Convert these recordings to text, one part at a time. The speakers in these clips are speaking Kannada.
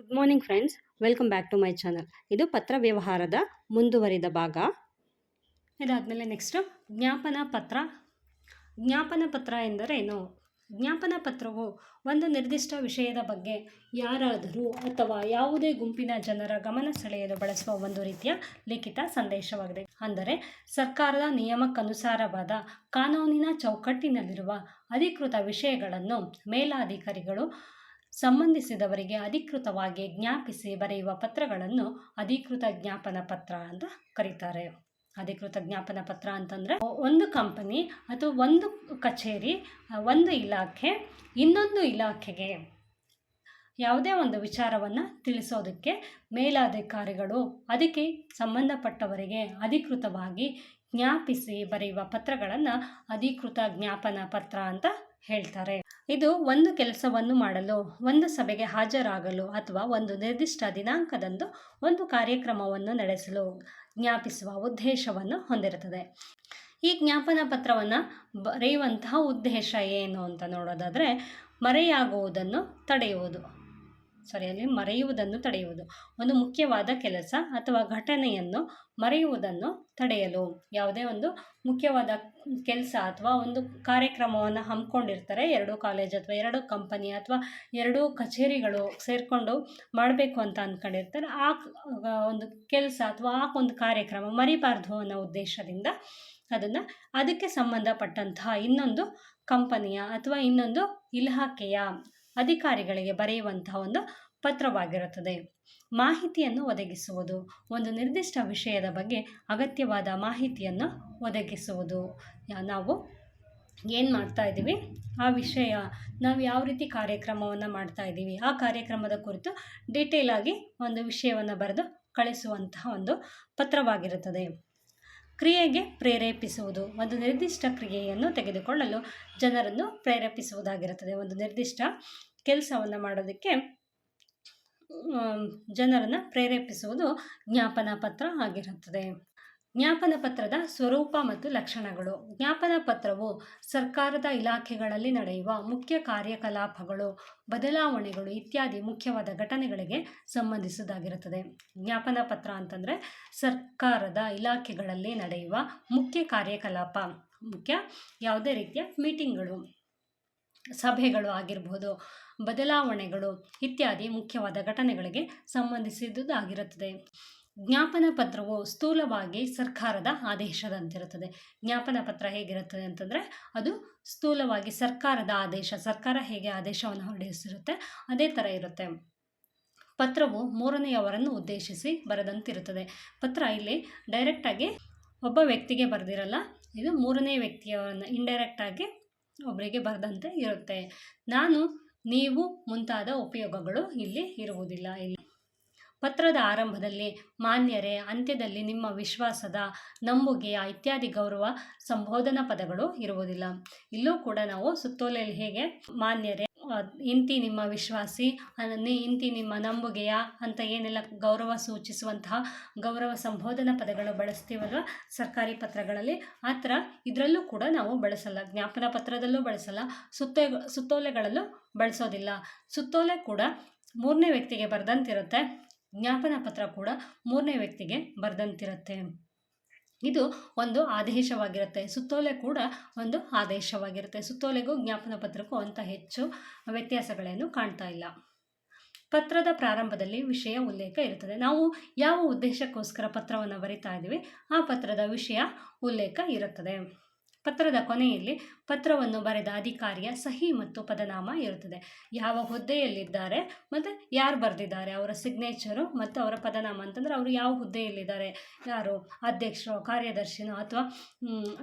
Good morning friends welcome back to my channel ಇದು ಪತ್ರ ವ್ಯವಹಾರದ ಮುಂದುವರಿದ ಭಾಗ. ಇದಾದಮೇಲೆ ನೆಕ್ಸ್ಟು ಜ್ಞಾಪನ ಪತ್ರ. ಜ್ಞಾಪನ ಪತ್ರ ಎಂದರೇನು ಜ್ಞಾಪನ ಪತ್ರವು ಒಂದು ನಿರ್ದಿಷ್ಟ ವಿಷಯದ ಬಗ್ಗೆ ಯಾರಾದರೂ ಅಥವಾ ಯಾವುದೇ ಗುಂಪಿನ ಜನರ ಗಮನ ಸೆಳೆಯಲು ಬಳಸುವ ಒಂದು ರೀತಿಯ ಲಿಖಿತ ಸಂದೇಶವಾಗಿದೆ. ಅಂದರೆ ಸರ್ಕಾರದ ನಿಯಮಕ್ಕನುಸಾರವಾದ ಕಾನೂನಿನ ಚೌಕಟ್ಟಿನಲ್ಲಿರುವ ಅಧಿಕೃತ ವಿಷಯಗಳನ್ನು ಮೇಲಾಧಿಕಾರಿಗಳು ಸಂಬಂಧಿಸಿದವರಿಗೆ ಅಧಿಕೃತವಾಗಿ ಜ್ಞಾಪಿಸಿ ಬರೆಯುವ ಪತ್ರಗಳನ್ನು ಅಧಿಕೃತ ಜ್ಞಾಪನ ಪತ್ರ ಅಂತ ಕರೀತಾರೆ. ಅಧಿಕೃತ ಜ್ಞಾಪನ ಪತ್ರ ಅಂತಂದರೆ ಒಂದು ಕಂಪನಿ ಅಥವಾ ಒಂದು ಕಚೇರಿ, ಒಂದು ಇಲಾಖೆ, ಇನ್ನೊಂದು ಇಲಾಖೆಗೆ ಯಾವುದೇ ಒಂದು ವಿಚಾರವನ್ನು ತಿಳಿಸೋದಕ್ಕೆ ಮೇಲಾಧಿಕಾರಿಗಳು ಅದಕ್ಕೆ ಸಂಬಂಧಪಟ್ಟವರಿಗೆ ಅಧಿಕೃತವಾಗಿ ಜ್ಞಾಪಿಸಿ ಬರೆಯುವ ಪತ್ರಗಳನ್ನು ಅಧಿಕೃತ ಜ್ಞಾಪನ ಪತ್ರ ಅಂತ ಹೇಳ್ತಾರೆ. ಇದು ಒಂದು ಕೆಲಸವನ್ನು ಮಾಡಲು, ಒಂದು ಸಭೆಗೆ ಹಾಜರಾಗಲು ಅಥವಾ ಒಂದು ನಿರ್ದಿಷ್ಟ ದಿನಾಂಕದಂದು ಒಂದು ಕಾರ್ಯಕ್ರಮವನ್ನು ನಡೆಸಲು ಜ್ಞಾಪಿಸುವ ಉದ್ದೇಶವನ್ನು ಹೊಂದಿರುತ್ತದೆ. ಈ ಜ್ಞಾಪನ ಪತ್ರವನ್ನು ಬರೆಯುವಂತಹ ಉದ್ದೇಶ ಏನು ಅಂತ ನೋಡೋದಾದರೆ, ಮರೆಯಾಗುವುದನ್ನು ತಡೆಯುವುದು. ಸಾರಿ ಅಲ್ಲಿ ಮರೆಯುವುದನ್ನು ತಡೆಯುವುದು. ಒಂದು ಮುಖ್ಯವಾದ ಕೆಲಸ ಅಥವಾ ಘಟನೆಯನ್ನು ಮರೆಯುವುದನ್ನು ತಡೆಯಲು. ಯಾವುದೇ ಒಂದು ಮುಖ್ಯವಾದ ಕೆಲಸ ಅಥವಾ ಒಂದು ಕಾರ್ಯಕ್ರಮವನ್ನು ಹಮ್ಮಿಕೊಂಡಿರ್ತಾರೆ. ಎರಡು ಕಾಲೇಜ್ ಅಥವಾ ಎರಡು ಕಂಪನಿ ಅಥವಾ ಎರಡು ಕಚೇರಿಗಳು ಸೇರಿಕೊಂಡು ಮಾಡಬೇಕು ಅಂತ ಅಂದ್ಕೊಂಡಿರ್ತಾರೆ ಆ, ಒಂದು ಕೆಲಸ ಅಥವಾ ಆ ಒಂದು ಕಾರ್ಯಕ್ರಮ ಮರಿಬಾರ್ದು ಅನ್ನೋ ಉದ್ದೇಶದಿಂದ ಅದನ್ನು ಅದಕ್ಕೆ ಸಂಬಂಧಪಟ್ಟಂತಹ ಇನ್ನೊಂದು ಕಂಪನಿಯ ಅಥವಾ ಇನ್ನೊಂದು ಇಲಾಖೆಯ ಅಧಿಕಾರಿಗಳಿಗೆ ಬರೆಯುವಂತಹ ಒಂದು ಪತ್ರವಾಗಿರುತ್ತದೆ. ಮಾಹಿತಿಯನ್ನು ಒದಗಿಸುವುದು. ಒಂದು ನಿರ್ದಿಷ್ಟ ವಿಷಯದ ಬಗ್ಗೆ ಅಗತ್ಯವಾದ ಮಾಹಿತಿಯನ್ನು ಒದಗಿಸುವುದು. ನಾವು ಏನು ಮಾಡ್ತಾ ಇದ್ದೀವಿ? ಆ ವಿಷಯ ನಾವು ಯಾವ ರೀತಿ ಕಾರ್ಯಕ್ರಮವನ್ನು ಮಾಡ್ತಾ ಇದ್ದೀವಿ? ಆ ಕಾರ್ಯಕ್ರಮದ ಕುರಿತು ಡೀಟೇಲಾಗಿ ಒಂದು ವಿಷಯವನ್ನು ಬರೆದು ಕಳಿಸುವಂತಹ ಒಂದು ಪತ್ರವಾಗಿರುತ್ತದೆ. ಕ್ರಿಯೆಗೆ ಪ್ರೇರೇಪಿಸುವುದು. ಒಂದು ನಿರ್ದಿಷ್ಟ ಕ್ರಿಯೆಯನ್ನು ತೆಗೆದುಕೊಳ್ಳಲು ಜನರನ್ನು ಪ್ರೇರೇಪಿಸುವುದಾಗಿರುತ್ತದೆ. ಒಂದು ನಿರ್ದಿಷ್ಟ ಕೆಲಸವನ್ನು ಮಾಡೋದಕ್ಕೆ ಜನರನ್ನು ಪ್ರೇರೇಪಿಸುವುದು ಜ್ಞಾಪನ ಪತ್ರ ಆಗಿರುತ್ತದೆ. ಜ್ಞಾಪನ ಪತ್ರದ ಸ್ವರೂಪ ಮತ್ತು ಲಕ್ಷಣಗಳು. ಜ್ಞಾಪನ ಪತ್ರವು ಸರ್ಕಾರದ ಇಲಾಖೆಗಳಲ್ಲಿ ನಡೆಯುವ ಮುಖ್ಯ ಕಾರ್ಯಕಲಾಪಗಳು, ಬದಲಾವಣೆಗಳು ಇತ್ಯಾದಿ ಮುಖ್ಯವಾದ ಘಟನೆಗಳಿಗೆ ಸಂಬಂಧಿಸಿದಾಗಿರುತ್ತದೆ ಜ್ಞಾಪನ ಪತ್ರ ಅಂತಂದರೆ ಸರ್ಕಾರದ ಇಲಾಖೆಗಳಲ್ಲಿ ನಡೆಯುವ ಮುಖ್ಯ ಕಾರ್ಯಕಲಾಪ. ಮುಖ್ಯ ಯಾವುದೇ ರೀತಿಯ ಮೀಟಿಂಗ್ಗಳು, ಸಭೆಗಳು ಆಗಿರ್ಬೋದು, ಬದಲಾವಣೆಗಳು ಇತ್ಯಾದಿ ಮುಖ್ಯವಾದ ಘಟನೆಗಳಿಗೆ ಸಂಬಂಧಿಸಿದುದಾಗಿರುತ್ತದೆ. ಜ್ಞಾಪನ ಪತ್ರವು ಸ್ಥೂಲವಾಗಿ ಸರ್ಕಾರದ ಆದೇಶದಂತಿರುತ್ತದೆ. ಜ್ಞಾಪನ ಪತ್ರ ಹೇಗಿರುತ್ತದೆ ಅಂತಂದರೆ, ಅದು ಸ್ಥೂಲವಾಗಿ ಸರ್ಕಾರದ ಆದೇಶ, ಸರ್ಕಾರ ಹೇಗೆ ಆದೇಶವನ್ನು ಹೊರಡಿಸಿರುತ್ತೆ, ಅದೇ ಥರ ಇರುತ್ತೆ. ಪತ್ರವು ಮೂರನೆಯವರನ್ನು ಉದ್ದೇಶಿಸಿ ಬರೆದಂತಿರುತ್ತದೆ. ಪತ್ರ ಇಲ್ಲಿ ಡೈರೆಕ್ಟಾಗಿ ಒಬ್ಬ ವ್ಯಕ್ತಿಗೆ ಬರೆದಿರಲ್ಲ, ಇದು ಮೂರನೇ ವ್ಯಕ್ತಿಯವರನ್ನು ಇಂಡೈರೆಕ್ಟಾಗಿ ಒಬ್ಬರಿಗೆ ಬರೆದಂತೆ ಇರುತ್ತೆ. ನಾನು, ನೀವು ಮುಂತಾದ ಉಪಯೋಗಗಳು ಇಲ್ಲಿ ಇರುವುದಿಲ್ಲ ಇಲ್ಲಿ. ಪತ್ರದ ಆರಂಭದಲ್ಲಿ ಮಾನ್ಯರೇ, ಅಂತ್ಯದಲ್ಲಿ ನಿಮ್ಮ ವಿಶ್ವಾಸದ ನಂಬುಗೆಯ ಇತ್ಯಾದಿ ಗೌರವ ಸಂಬೋಧನಾ ಪದಗಳು ಇರುವುದಿಲ್ಲ. ಇಲ್ಲೂ ಕೂಡ ನಾವು ಸುತ್ತೋಲೆಯಲ್ಲಿ ಹೇಗೆ ಮಾನ್ಯರೇ ಇಂತಿ ನಿಮ್ಮ ವಿಶ್ವಾಸಿ ಇಂತಿ ನಿಮ್ಮ ನಂಬುಗೆಯ ಅಂತ ಏನೆಲ್ಲ ಗೌರವ ಸೂಚಿಸುವಂತಹ ಗೌರವ ಸಂಬೋಧನಾ ಪದಗಳು ಬಳಸ್ತೀವಲ್ವ? ಸರ್ಕಾರಿ ಪತ್ರಗಳಲ್ಲಿ ಆ ಥರ ಇದರಲ್ಲೂ ಕೂಡ ನಾವು ಬಳಸಲ್ಲ. ಜ್ಞಾಪನ ಪತ್ರದಲ್ಲೂ ಬಳಸಲ್ಲ. ಸುತ್ತೋ, ಸುತ್ತೋಲೆಗಳಲ್ಲೂ ಬಳಸೋದಿಲ್ಲ. ಸುತ್ತೋಲೆ ಕೂಡ ಮೂರನೇ ವ್ಯಕ್ತಿಗೆ ಬರೆದಂತಿರುತ್ತೆ. ಜ್ಞಾಪನ ಪತ್ರ ಕೂಡ ಮೂರನೇ ವ್ಯಕ್ತಿಗೆ ಬರೆದಂತಿರುತ್ತೆ. ಇದು ಒಂದು ಆದೇಶವಾಗಿರುತ್ತೆ. ಸುತ್ತೋಲೆ ಕೂಡ ಒಂದು ಆದೇಶವಾಗಿರುತ್ತೆ. ಸುತ್ತೋಲೆಗೂ ಜ್ಞಾಪನ ಪತ್ರಕ್ಕೂ ಅಂತ ಹೆಚ್ಚು ವ್ಯತ್ಯಾಸಗಳೇನು ಕಾಣ್ತಾ ಇಲ್ಲ. ಪತ್ರದ ಪ್ರಾರಂಭದಲ್ಲಿ ವಿಷಯ ಉಲ್ಲೇಖ ಇರುತ್ತದೆ. ನಾವು ಯಾವ ಉದ್ದೇಶಕ್ಕೋಸ್ಕರ ಪತ್ರವನ್ನು ಬರಿತಾ ಇದ್ದೀವಿ, ಆ ಪತ್ರದ ವಿಷಯ ಉಲ್ಲೇಖ ಇರುತ್ತದೆ. ಪತ್ರದ ಕೊನೆಯಲ್ಲಿ ಪತ್ರವನ್ನು ಬರೆದ ಅಧಿಕಾರಿಯ ಸಹಿ ಮತ್ತು ಪದನಾಮ ಇರುತ್ತದೆ. ಯಾವ ಹುದ್ದೆಯಲ್ಲಿದ್ದಾರೆ ಮತ್ತು ಯಾರು ಬರೆದಿದ್ದಾರೆ? ಅವರ ಸಿಗ್ನೇಚರು ಮತ್ತು ಅವರ ಪದನಾಮ ಅಂತಂದರೆ ಅವರು ಯಾವ ಹುದ್ದೆಯಲ್ಲಿದ್ದಾರೆ? ಯಾರು? ಅಧ್ಯಕ್ಷರು, ಕಾರ್ಯದರ್ಶಿನೋ ಅಥವಾ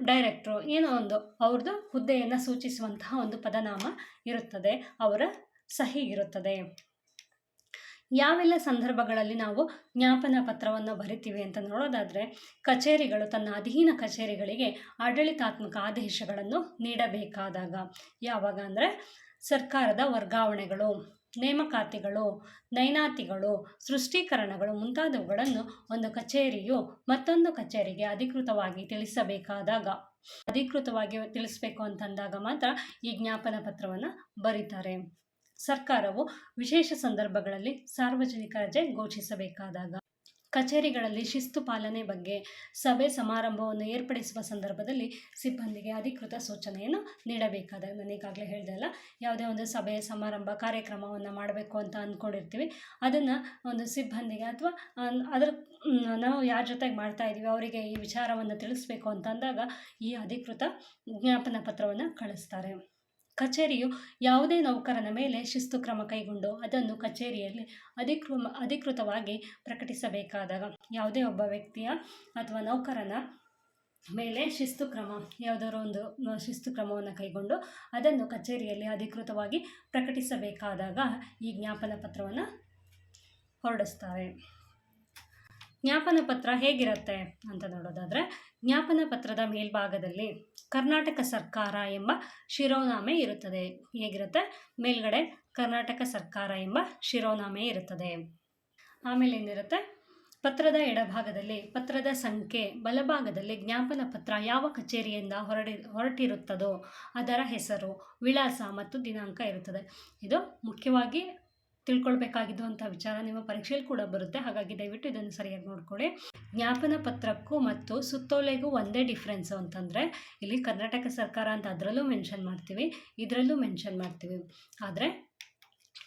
ಡೈರೆಕ್ಟ್ರು ಏನೋ ಒಂದು ಅವ್ರದ್ದು ಹುದ್ದೆಯನ್ನು ಸೂಚಿಸುವಂತಹ ಒಂದು ಪದನಾಮ ಇರುತ್ತದೆ. ಅವರ ಸಹಿ ಇರುತ್ತದೆ. ಯಾವೆಲ್ಲ ಸಂದರ್ಭಗಳಲ್ಲಿ ನಾವು ಜ್ಞಾಪನ ಪತ್ರವನ್ನು ಬರಿತೀವಿ ಅಂತ ನೋಡೋದಾದರೆ, ಕಚೇರಿಗಳು ತನ್ನ ಅಧೀನ ಕಚೇರಿಗಳಿಗೆ ಆಡಳಿತಾತ್ಮಕ ಆದೇಶಗಳನ್ನು ನೀಡಬೇಕಾದಾಗ, ಯಾವಾಗ ಅಂದರೆ ಸರ್ಕಾರದ ವರ್ಗಾವಣೆಗಳು, ನೇಮಕಾತಿಗಳು, ನೈನಾತಿಗಳು, ಸೃಷ್ಟೀಕರಣಗಳು ಮುಂತಾದವುಗಳನ್ನು ಒಂದು ಕಚೇರಿಯು ಮತ್ತೊಂದು ಕಚೇರಿಗೆ ಅಧಿಕೃತವಾಗಿ ತಿಳಿಸಬೇಕಾದಾಗ, ಅಧಿಕೃತವಾಗಿ ತಿಳಿಸಬೇಕು ಅಂತಂದಾಗ ಮಾತ್ರ ಈ ಜ್ಞಾಪನ ಪತ್ರವನ್ನು ಬರೀತಾರೆ. ಸರ್ಕಾರವು ವಿಶೇಷ ಸಂದರ್ಭಗಳಲ್ಲಿ ಸಾರ್ವಜನಿಕ ರಜೆ ಘೋಷಿಸಬೇಕಾದಾಗ ಕಚೇರಿಗಳಲ್ಲಿ ಶಿಸ್ತು ಪಾಲನೆ ಬಗ್ಗೆ ಸಭೆ ಸಮಾರಂಭವನ್ನು ಏರ್ಪಡಿಸುವ ಸಂದರ್ಭದಲ್ಲಿ ಸಿಬ್ಬಂದಿಗೆ ಅಧಿಕೃತ ಸೂಚನೆಯನ್ನು ನೀಡಬೇಕಾದ ನಾನು ಈಗಾಗಲೇ ಹೇಳಿದೆ ಅಲ್ಲ? ಯಾವುದೇ ಒಂದು ಸಭೆ ಸಮಾರಂಭ ಕಾರ್ಯಕ್ರಮವನ್ನು ಮಾಡಬೇಕು ಅಂತ ಅಂದ್ಕೊಂಡಿರ್ತೀವಿ. ಅದನ್ನು ಒಂದು ಸಿಬ್ಬಂದಿಗೆ ಅಥವಾ ಅದರ ನಾವು ಯಾರ ಜೊತೆಗೆ ಮಾಡ್ತಾ ಇದ್ದೀವಿ, ಅವರಿಗೆ ಈ ವಿಚಾರವನ್ನು ತಿಳಿಸ್ಬೇಕು ಅಂತ ಅಂದಾಗ ಈ ಅಧಿಕೃತ ಜ್ಞಾಪನ ಪತ್ರವನ್ನು ಕಳಿಸ್ತಾರೆ. ಕಚೇರಿಯು ಯಾವುದೇ ನೌಕರನ ಮೇಲೆ ಶಿಸ್ತು ಕ್ರಮ ಕೈಗೊಂಡು ಅದನ್ನು ಕಚೇರಿಯಲ್ಲಿ ಅಧಿಕೃ ಅಧಿಕೃತವಾಗಿ ಪ್ರಕಟಿಸಬೇಕಾದಾಗ ಯಾವುದೇ ಒಬ್ಬ ವ್ಯಕ್ತಿಯ ಅಥವಾ ನೌಕರನ ಮೇಲೆ ಶಿಸ್ತು ಕ್ರಮ, ಯಾವುದಾದ್ರು ಒಂದು ಶಿಸ್ತು ಕ್ರಮವನ್ನು ಕೈಗೊಂಡು ಅದನ್ನು ಕಚೇರಿಯಲ್ಲಿ ಅಧಿಕೃತವಾಗಿ ಪ್ರಕಟಿಸಬೇಕಾದಾಗ ಈ ಜ್ಞಾಪನ ಪತ್ರವನ್ನು ಹೊರಡಿಸ್ತಾರೆ. ಜ್ಞಾಪನ ಪತ್ರ ಹೇಗಿರುತ್ತೆ ಅಂತ ನೋಡೋದಾದರೆ, ಜ್ಞಾಪನ ಪತ್ರದ ಮೇಲ್ಭಾಗದಲ್ಲಿ ಕರ್ನಾಟಕ ಸರ್ಕಾರ ಎಂಬ ಶಿರೋನಾಮೆ ಇರುತ್ತದೆ. ಹೇಗಿರುತ್ತೆ? ಮೇಲ್ಗಡೆ ಕರ್ನಾಟಕ ಸರ್ಕಾರ ಎಂಬ ಶಿರೋನಾಮೆ ಇರುತ್ತದೆ. ಆಮೇಲೆ ಏನಿರುತ್ತೆ? ಪತ್ರದ ಎಡಭಾಗದಲ್ಲಿ ಪತ್ರದ ಸಂಖ್ಯೆ ಬಲಭಾಗದಲ್ಲಿ ಜ್ಞಾಪನ ಪತ್ರ ಯಾವ ಕಚೇರಿಯಿಂದ ಹೊರಡಿ, ಹೊರಟಿರುತ್ತದೋ ಅದರ ಹೆಸರು, ವಿಳಾಸ ಮತ್ತು ದಿನಾಂಕ ಇರುತ್ತದೆ. ಇದು ಮುಖ್ಯವಾಗಿ ತಿಳ್ಕೊಳ್ಬೇಕಾಗಿದ್ದಂಥ ವಿಚಾರ ನಿಮ್ಮ ಪರೀಕ್ಷೆಯಲ್ಲಿ ಕೂಡ ಬರುತ್ತೆ. ಹಾಗಾಗಿ ದಯವಿಟ್ಟು ಇದನ್ನು ಸರಿಯಾಗಿ ನೋಡ್ಕೊಳ್ಳಿ. ಜ್ಞಾಪನ ಪತ್ರಕ್ಕೂ ಮತ್ತು ಸುತ್ತೋಲೆಗೂ ಒಂದೇ ಡಿಫ್ರೆನ್ಸು ಅಂತಂದರೆ, ಇಲ್ಲಿ ಕರ್ನಾಟಕ ಸರ್ಕಾರ ಅಂತ ಅದರಲ್ಲೂ ಮೆನ್ಷನ್ ಮಾಡ್ತೀವಿ, ಇದರಲ್ಲೂ ಮೆನ್ಷನ್ ಮಾಡ್ತೀವಿ. ಆದರೆ,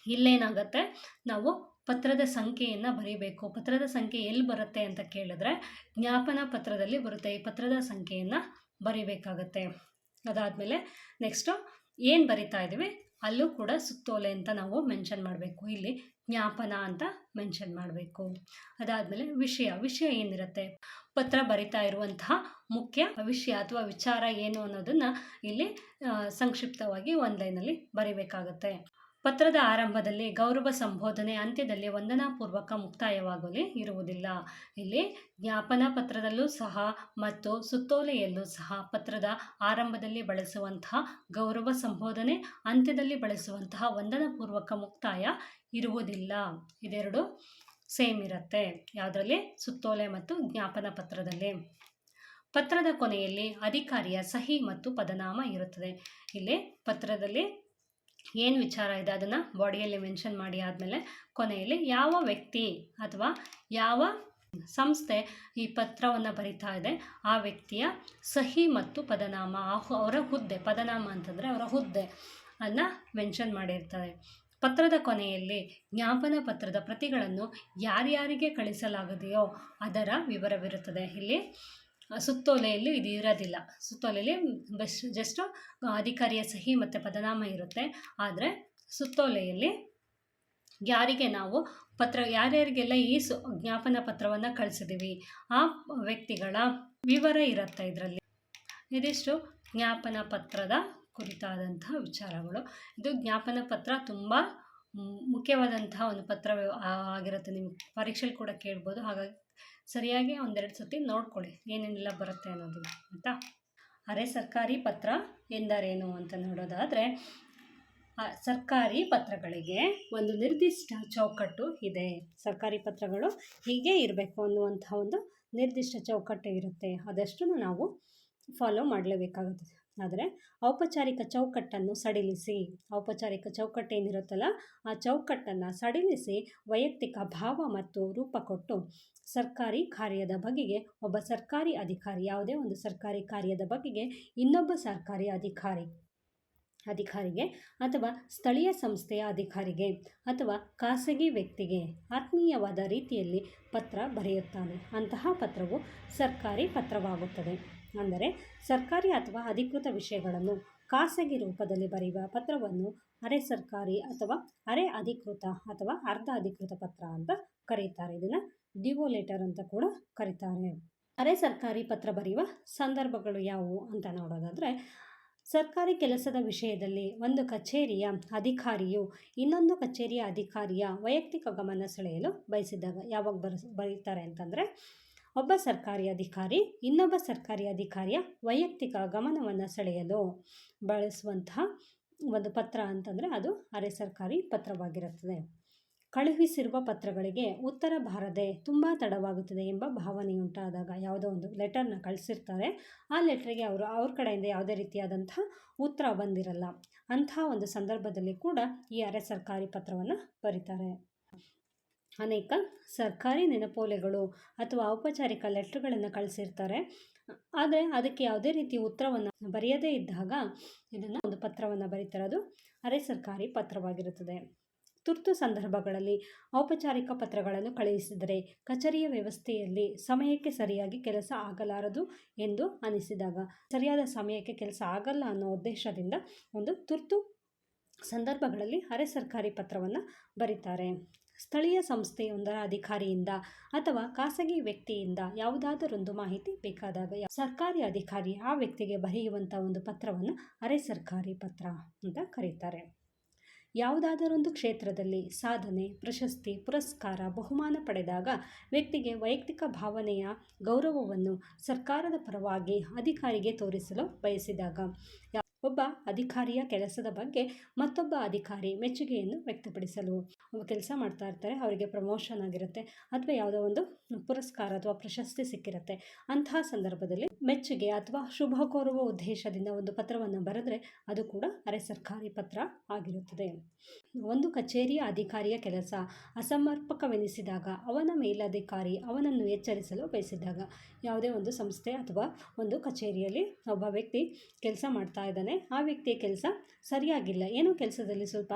ಇಲ್ಲೇನಾಗುತ್ತೆ, ನಾವು ಪತ್ರದ ಸಂಖ್ಯೆಯನ್ನು ಬರೀಬೇಕು. ಪತ್ರದ ಸಂಖ್ಯೆ ಎಲ್ಲಿ ಬರುತ್ತೆ ಅಂತ ಕೇಳಿದ್ರೆ, ಜ್ಞಾಪನ ಪತ್ರದಲ್ಲಿ ಬರುತ್ತೆ. ಈ ಪತ್ರದ ಸಂಖ್ಯೆಯನ್ನು ಬರೀಬೇಕಾಗತ್ತೆ. ಅದಾದಮೇಲೆ ನೆಕ್ಸ್ಟು ಏನು ಬರಿತಾ ಇದ್ದೀವಿ? ಅಲ್ಲೂ ಕೂಡ ಸುತ್ತೋಲೆ ಅಂತ ನಾವು ಮೆನ್ಷನ್ ಮಾಡಬೇಕು. ಇಲ್ಲಿ ಜ್ಞಾಪನ ಅಂತ ಮೆನ್ಷನ್ ಮಾಡಬೇಕು. ಅದಾದಮೇಲೆ ವಿಷಯ ವಿಷಯ ಏನಿರುತ್ತೆ? ಪತ್ರ ಬರಿತಾ ಇರುವಂತಹ ಮುಖ್ಯ ವಿಷಯ ಅಥವಾ ವಿಚಾರ ಏನು ಅನ್ನೋದನ್ನು ಇಲ್ಲಿ ಸಂಕ್ಷಿಪ್ತವಾಗಿ ಒಂದು ಲೈನಲ್ಲಿ ಬರಿಬೇಕಾಗತ್ತೆ. ಪತ್ರದ ಆರಂಭದಲ್ಲಿ ಗೌರವ ಸಂಬೋಧನೆ, ಅಂತ್ಯದಲ್ಲಿ ವಂದನಾಪೂರ್ವಕ ಮುಕ್ತಾಯವಾಗಲಿ ಇರುವುದಿಲ್ಲ. ಇಲ್ಲಿ ಜ್ಞಾಪನ ಪತ್ರದಲ್ಲೂ ಸಹ ಮತ್ತು ಸುತ್ತೋಲೆಯಲ್ಲೂ ಸಹ ಪತ್ರದ ಆರಂಭದಲ್ಲಿ ಬಳಸುವಂತಹ ಗೌರವ ಸಂಬೋಧನೆ, ಅಂತ್ಯದಲ್ಲಿ ಬಳಸುವಂತಹ ವಂದನಾಪೂರ್ವಕ ಮುಕ್ತಾಯ ಇರುವುದಿಲ್ಲ. ಇದೆರಡು ಸೇಮ್ ಇರುತ್ತೆ. ಯಾವುದರಲ್ಲಿ? ಸುತ್ತೋಲೆ ಮತ್ತು ಜ್ಞಾಪನ ಪತ್ರದಲ್ಲಿ. ಪತ್ರದ ಕೊನೆಯಲ್ಲಿ ಅಧಿಕಾರಿಯ ಸಹಿ ಮತ್ತು ಪದನಾಮ ಇರುತ್ತದೆ. ಇಲ್ಲಿ ಪತ್ರದಲ್ಲಿ ಏನು ವಿಚಾರ ಇದೆ ಅದನ್ನು ಬಾಡಿಯಲ್ಲಿ ಮೆನ್ಷನ್ ಮಾಡಿ ಆದಮೇಲೆ ಕೊನೆಯಲ್ಲಿ ಯಾವ ವ್ಯಕ್ತಿ ಅಥವಾ ಯಾವ ಸಂಸ್ಥೆ ಈ ಪತ್ರವನ್ನು ಬರಿತಾ ಇದೆ, ಆ ವ್ಯಕ್ತಿಯ ಸಹಿ ಮತ್ತು ಪದನಾಮ ಅವರ ಹುದ್ದೆ, ಪದನಾಮ ಅಂತಂದರೆ ಅವರ ಹುದ್ದೆ ಅನ್ನು ಮೆನ್ಷನ್ ಮಾಡಿರ್ತಾರೆ. ಪತ್ರದ ಕೊನೆಯಲ್ಲಿ ಜ್ಞಾಪನ ಪತ್ರದ ಪ್ರತಿಗಳನ್ನು ಯಾರ್ಯಾರಿಗೆ ಕಳಿಸಲಾಗದೆಯೋ ಅದರ ವಿವರವಿರುತ್ತದೆ. ಇಲ್ಲಿ ಸುತ್ತೋಲೆಯಲ್ಲಿ ಇದು ಇರೋದಿಲ್ಲ. ಸುತ್ತೋಲೆಯಲ್ಲಿ ಬೆಸ್ ಜಸ್ಟು ಅಧಿಕಾರಿಯ ಸಹಿ ಮತ್ತು ಪದನಾಮ ಇರುತ್ತೆ. ಆದರೆ ಸುತ್ತೋಲೆಯಲ್ಲಿ ಯಾರಿಗೆ ನಾವು ಪತ್ರ, ಯಾರ್ಯಾರಿಗೆಲ್ಲ ಈ ಸು, ಜ್ಞಾಪನ ಪತ್ರವನ್ನು ಕಳಿಸಿದ್ದೀವಿ ಆ ವ್ಯಕ್ತಿಗಳ ವಿವರ ಇರುತ್ತೆ ಇದರಲ್ಲಿ. ಇದಿಷ್ಟು ಜ್ಞಾಪನ ಪತ್ರದ ಕುರಿತಾದಂತಹ ವಿಚಾರಗಳು. ಇದು ಜ್ಞಾಪನ ಪತ್ರ ತುಂಬ ಮುಖ್ಯವಾದಂತಹ ಒಂದು ಪತ್ರ ಆಗಿರುತ್ತೆ. ನಿಮ್ಮ ಪರೀಕ್ಷೆಯಲ್ಲಿ ಕೂಡ ಕೇಳ್ಬೋದು. ಹಾಗಾಗಿ ಸರಿಯಾಗಿ ಒಂದೆರಡು ಸತಿ ನೋಡ್ಕೊಳ್ಳಿ ಏನೇನೆಲ್ಲ ಬರುತ್ತೆ ಅನ್ನೋದು, ಆಯಿತಾ? ಅರೆ ಸರ್ಕಾರಿ ಪತ್ರ ಎಂದರೇನು ಅಂತ ನೋಡೋದಾದರೆ ಸರ್ಕಾರಿ ಪತ್ರಗಳಿಗೆ ಒಂದು ನಿರ್ದಿಷ್ಟ ಚೌಕಟ್ಟು ಇದೆ. ಸರ್ಕಾರಿ ಪತ್ರಗಳು ಹೀಗೆ ಇರಬೇಕು ಅನ್ನುವಂಥ ಒಂದು ನಿರ್ದಿಷ್ಟ ಚೌಕಟ್ಟು ಇರುತ್ತೆ. ಅದಷ್ಟನ್ನು ನಾವು ಫಾಲೋ ಮಾಡಲೇಬೇಕಾಗುತ್ತದೆ ಆದರೆ ಔಪಚಾರಿಕ ಚೌಕಟ್ಟನ್ನು ಸಡಿಲಿಸಿ. ಔಪಚಾರಿಕ ಚೌಕಟ್ಟು ಏನಿರುತ್ತಲ್ಲ, ಆ ಚೌಕಟ್ಟನ್ನು ಸಡಿಲಿಸಿ ವೈಯಕ್ತಿಕ ಭಾವ ಮತ್ತು ರೂಪ ಕೊಟ್ಟು ಸರ್ಕಾರಿ ಕಾರ್ಯದ ಬಗೆಗೆ ಒಬ್ಬ ಸರ್ಕಾರಿ ಅಧಿಕಾರಿ, ಯಾವುದೇ ಒಂದು ಸರ್ಕಾರಿ ಕಾರ್ಯದ ಬಗೆಗೆ ಇನ್ನೊಬ್ಬ ಸರ್ಕಾರಿ ಅಧಿಕಾರಿ, ಅಧಿಕಾರಿಗೆ ಅಥವಾ ಸ್ಥಳೀಯ ಸಂಸ್ಥೆಯ ಅಧಿಕಾರಿಗೆ ಅಥವಾ ಖಾಸಗಿ ವ್ಯಕ್ತಿಗೆ ಆತ್ಮೀಯವಾದ ರೀತಿಯಲ್ಲಿ ಪತ್ರ ಬರೆಯುತ್ತಾನೆ. ಅಂತಹ ಪತ್ರವು ಸರ್ಕಾರಿ ಪತ್ರವಾಗುತ್ತದೆ. ಅಂದರೆ ಸರ್ಕಾರಿ ಅಥವಾ ಅಧಿಕೃತ ವಿಷಯಗಳನ್ನು ಖಾಸಗಿ ರೂಪದಲ್ಲಿ ಬರೆಯುವ ಪತ್ರವನ್ನು ಅರೆ ಸರ್ಕಾರಿ ಅಥವಾ ಅರೆ ಅಧಿಕೃತ ಅಥವಾ ಅರ್ಧ ಅಧಿಕೃತ ಪತ್ರ ಅಂತ ಕರೀತಾರೆ ಇದನ್ನು ಡಿವೋ ಲೆಟರ್ ಅಂತ ಕೂಡ ಕರೀತಾರೆ. ಅರೆ ಸರ್ಕಾರಿ ಪತ್ರ ಬರೆಯುವ ಸಂದರ್ಭಗಳು ಯಾವುವು ಅಂತ ನೋಡೋದಾದರೆ, ಸರ್ಕಾರಿ ಕೆಲಸದ ವಿಷಯದಲ್ಲಿ ಒಂದು ಕಚೇರಿಯ ಅಧಿಕಾರಿಯು ಇನ್ನೊಂದು ಕಚೇರಿಯ ಅಧಿಕಾರಿಯ ವೈಯಕ್ತಿಕ ಗಮನ ಸೆಳೆಯಲು ಬಯಸಿದಾಗ ಯಾವಾಗ ಬರ ಬರೀತಾರೆ ಅಂತಂದರೆ ಒಬ್ಬ ಸರ್ಕಾರಿ ಅಧಿಕಾರಿ, ಇನ್ನೊಬ್ಬ ಸರ್ಕಾರಿ ಅಧಿಕಾರಿಯ ವೈಯಕ್ತಿಕ ಗಮನವನ್ನು ಸೆಳೆಯಲು ಬಳಸುವಂತಹ ಒಂದು ಪತ್ರ ಅಂತಂದರೆ ಅದು ಅರೆ ಸರ್ಕಾರಿ ಪತ್ರವಾಗಿರುತ್ತದೆ. ಕಳುಹಿಸಿರುವ ಪತ್ರಗಳಿಗೆ ಉತ್ತರ ಬಾರದೆ ತುಂಬ ತಡವಾಗುತ್ತದೆ ಎಂಬ ಭಾವನೆಯುಂಟಾದಾಗ ಯಾವುದೋ ಒಂದು ಲೆಟರ್ನ ಕಳಿಸಿರ್ತಾರೆ. ಆ ಲೆಟ್ರಿಗೆ ಅವರು ಅವ್ರ ಕಡೆಯಿಂದ ಯಾವುದೇ ರೀತಿಯಾದಂಥ ಉತ್ತರ ಬಂದಿರಲ್ಲ. ಅಂಥ ಒಂದು ಸಂದರ್ಭದಲ್ಲಿ ಕೂಡ ಈ ಅರೆ ಸರ್ಕಾರಿ ಪತ್ರವನ್ನು ಬರೀತಾರೆ. ಅನೇಕ ಸರ್ಕಾರಿ ನೆನಪೋಲೆಗಳು ಅಥವಾ ಔಪಚಾರಿಕ ಲೆಟ್ರ್ಗಳನ್ನು ಕಳಿಸಿರ್ತಾರೆ. ಆದರೆ ಅದಕ್ಕೆ ಯಾವುದೇ ರೀತಿ ಉತ್ತರವನ್ನು ಬರೆಯದೇ ಇದ್ದಾಗ ಇದನ್ನು ಒಂದು ಪತ್ರವನ್ನು ಬರೀತಾರೆ ಅದು ಅರೆ ಸರ್ಕಾರಿ ಪತ್ರವಾಗಿರುತ್ತದೆ. ತುರ್ತು ಸಂದರ್ಭಗಳಲ್ಲಿ ಔಪಚಾರಿಕ ಪತ್ರಗಳನ್ನು ಕಳುಹಿಸಿದರೆ ಕಚೇರಿಯ ವ್ಯವಸ್ಥೆಯಲ್ಲಿ ಸಮಯಕ್ಕೆ ಸರಿಯಾಗಿ ಕೆಲಸ ಆಗಲಾರದು ಎಂದು ಅನಿಸಿದಾಗ ಸರಿಯಾದ ಸಮಯಕ್ಕೆ ಕೆಲಸ ಆಗಲ್ಲ ಅನ್ನೋ ಉದ್ದೇಶದಿಂದ ಒಂದು ತುರ್ತು ಸಂದರ್ಭಗಳಲ್ಲಿ ಅರೆ ಸರ್ಕಾರಿ ಪತ್ರವನ್ನು ಬರೀತಾರೆ. ಸ್ಥಳೀಯ ಸಂಸ್ಥೆಯೊಂದರ ಅಧಿಕಾರಿಯಿಂದ ಅಥವಾ ಖಾಸಗಿ ವ್ಯಕ್ತಿಯಿಂದ ಯಾವುದಾದರೊಂದು ಮಾಹಿತಿ ಬೇಕಾದಾಗ ಸರ್ಕಾರಿ ಅಧಿಕಾರಿ ಆ ವ್ಯಕ್ತಿಗೆ ಬರೆಯುವಂಥ ಒಂದು ಪತ್ರವನ್ನು ಅರೆ ಸರ್ಕಾರಿ ಪತ್ರ ಅಂತ ಕರೀತಾರೆ. ಯಾವುದಾದರೊಂದು ಕ್ಷೇತ್ರದಲ್ಲಿ ಸಾಧನೆ, ಪ್ರಶಸ್ತಿ, ಪುರಸ್ಕಾರ, ಬಹುಮಾನ ಪಡೆದಾಗ ವ್ಯಕ್ತಿಗೆ ವೈಯಕ್ತಿಕ ಭಾವನೆಯ ಗೌರವವನ್ನು ಸರ್ಕಾರದ ಪರವಾಗಿ ಅಧಿಕಾರಿಗೆ ತೋರಿಸಲು ಬಯಸಿದಾಗ ಒಬ್ಬ ಅಧಿಕಾರಿಯ ಕೆಲಸದ ಬಗ್ಗೆ ಮತ್ತೊಬ್ಬ ಅಧಿಕಾರಿ ಮೆಚ್ಚುಗೆಯನ್ನು ವ್ಯಕ್ತಪಡಿಸಲು ಒಬ್ಬ ಕೆಲಸ ಮಾಡ್ತಾ ಇರ್ತಾರೆ, ಅವರಿಗೆ ಪ್ರಮೋಷನ್ ಆಗಿರುತ್ತೆ ಅಥವಾ ಯಾವುದೋ ಒಂದು ಪುರಸ್ಕಾರ ಅಥವಾ ಪ್ರಶಸ್ತಿ ಸಿಕ್ಕಿರುತ್ತೆ. ಅಂತಹ ಸಂದರ್ಭದಲ್ಲಿ ಮೆಚ್ಚುಗೆ ಅಥವಾ ಶುಭ ಕೋರುವ ಉದ್ದೇಶದಿಂದ ಒಂದು ಪತ್ರವನ್ನು ಬರೆದ್ರೆ ಅದು ಕೂಡ ಅರೆ ಸರ್ಕಾರಿ ಪತ್ರ ಆಗಿರುತ್ತದೆ. ಒಂದು ಕಚೇರಿಯ ಅಧಿಕಾರಿಯ ಕೆಲಸ. ಅಸಮರ್ಪಕವೆನಿಸಿದಾಗ ಅವನ ಮೇಲಧಿಕಾರಿ ಅವನನ್ನು ಎಚ್ಚರಿಸಲು ಬಯಸಿದಾಗ ಯಾವುದೇ ಒಂದು ಸಂಸ್ಥೆ ಅಥವಾ ಒಂದು ಕಚೇರಿಯಲ್ಲಿ ಒಬ್ಬ ವ್ಯಕ್ತಿ ಕೆಲಸ ಮಾಡ್ತಾ ಇದ್ದಾನೆ. ಆ ವ್ಯಕ್ತಿಯ ಕೆಲಸ ಸರಿಯಾಗಿಲ್ಲ. ಏನೋ ಕೆಲಸದಲ್ಲಿ ಸ್ವಲ್ಪ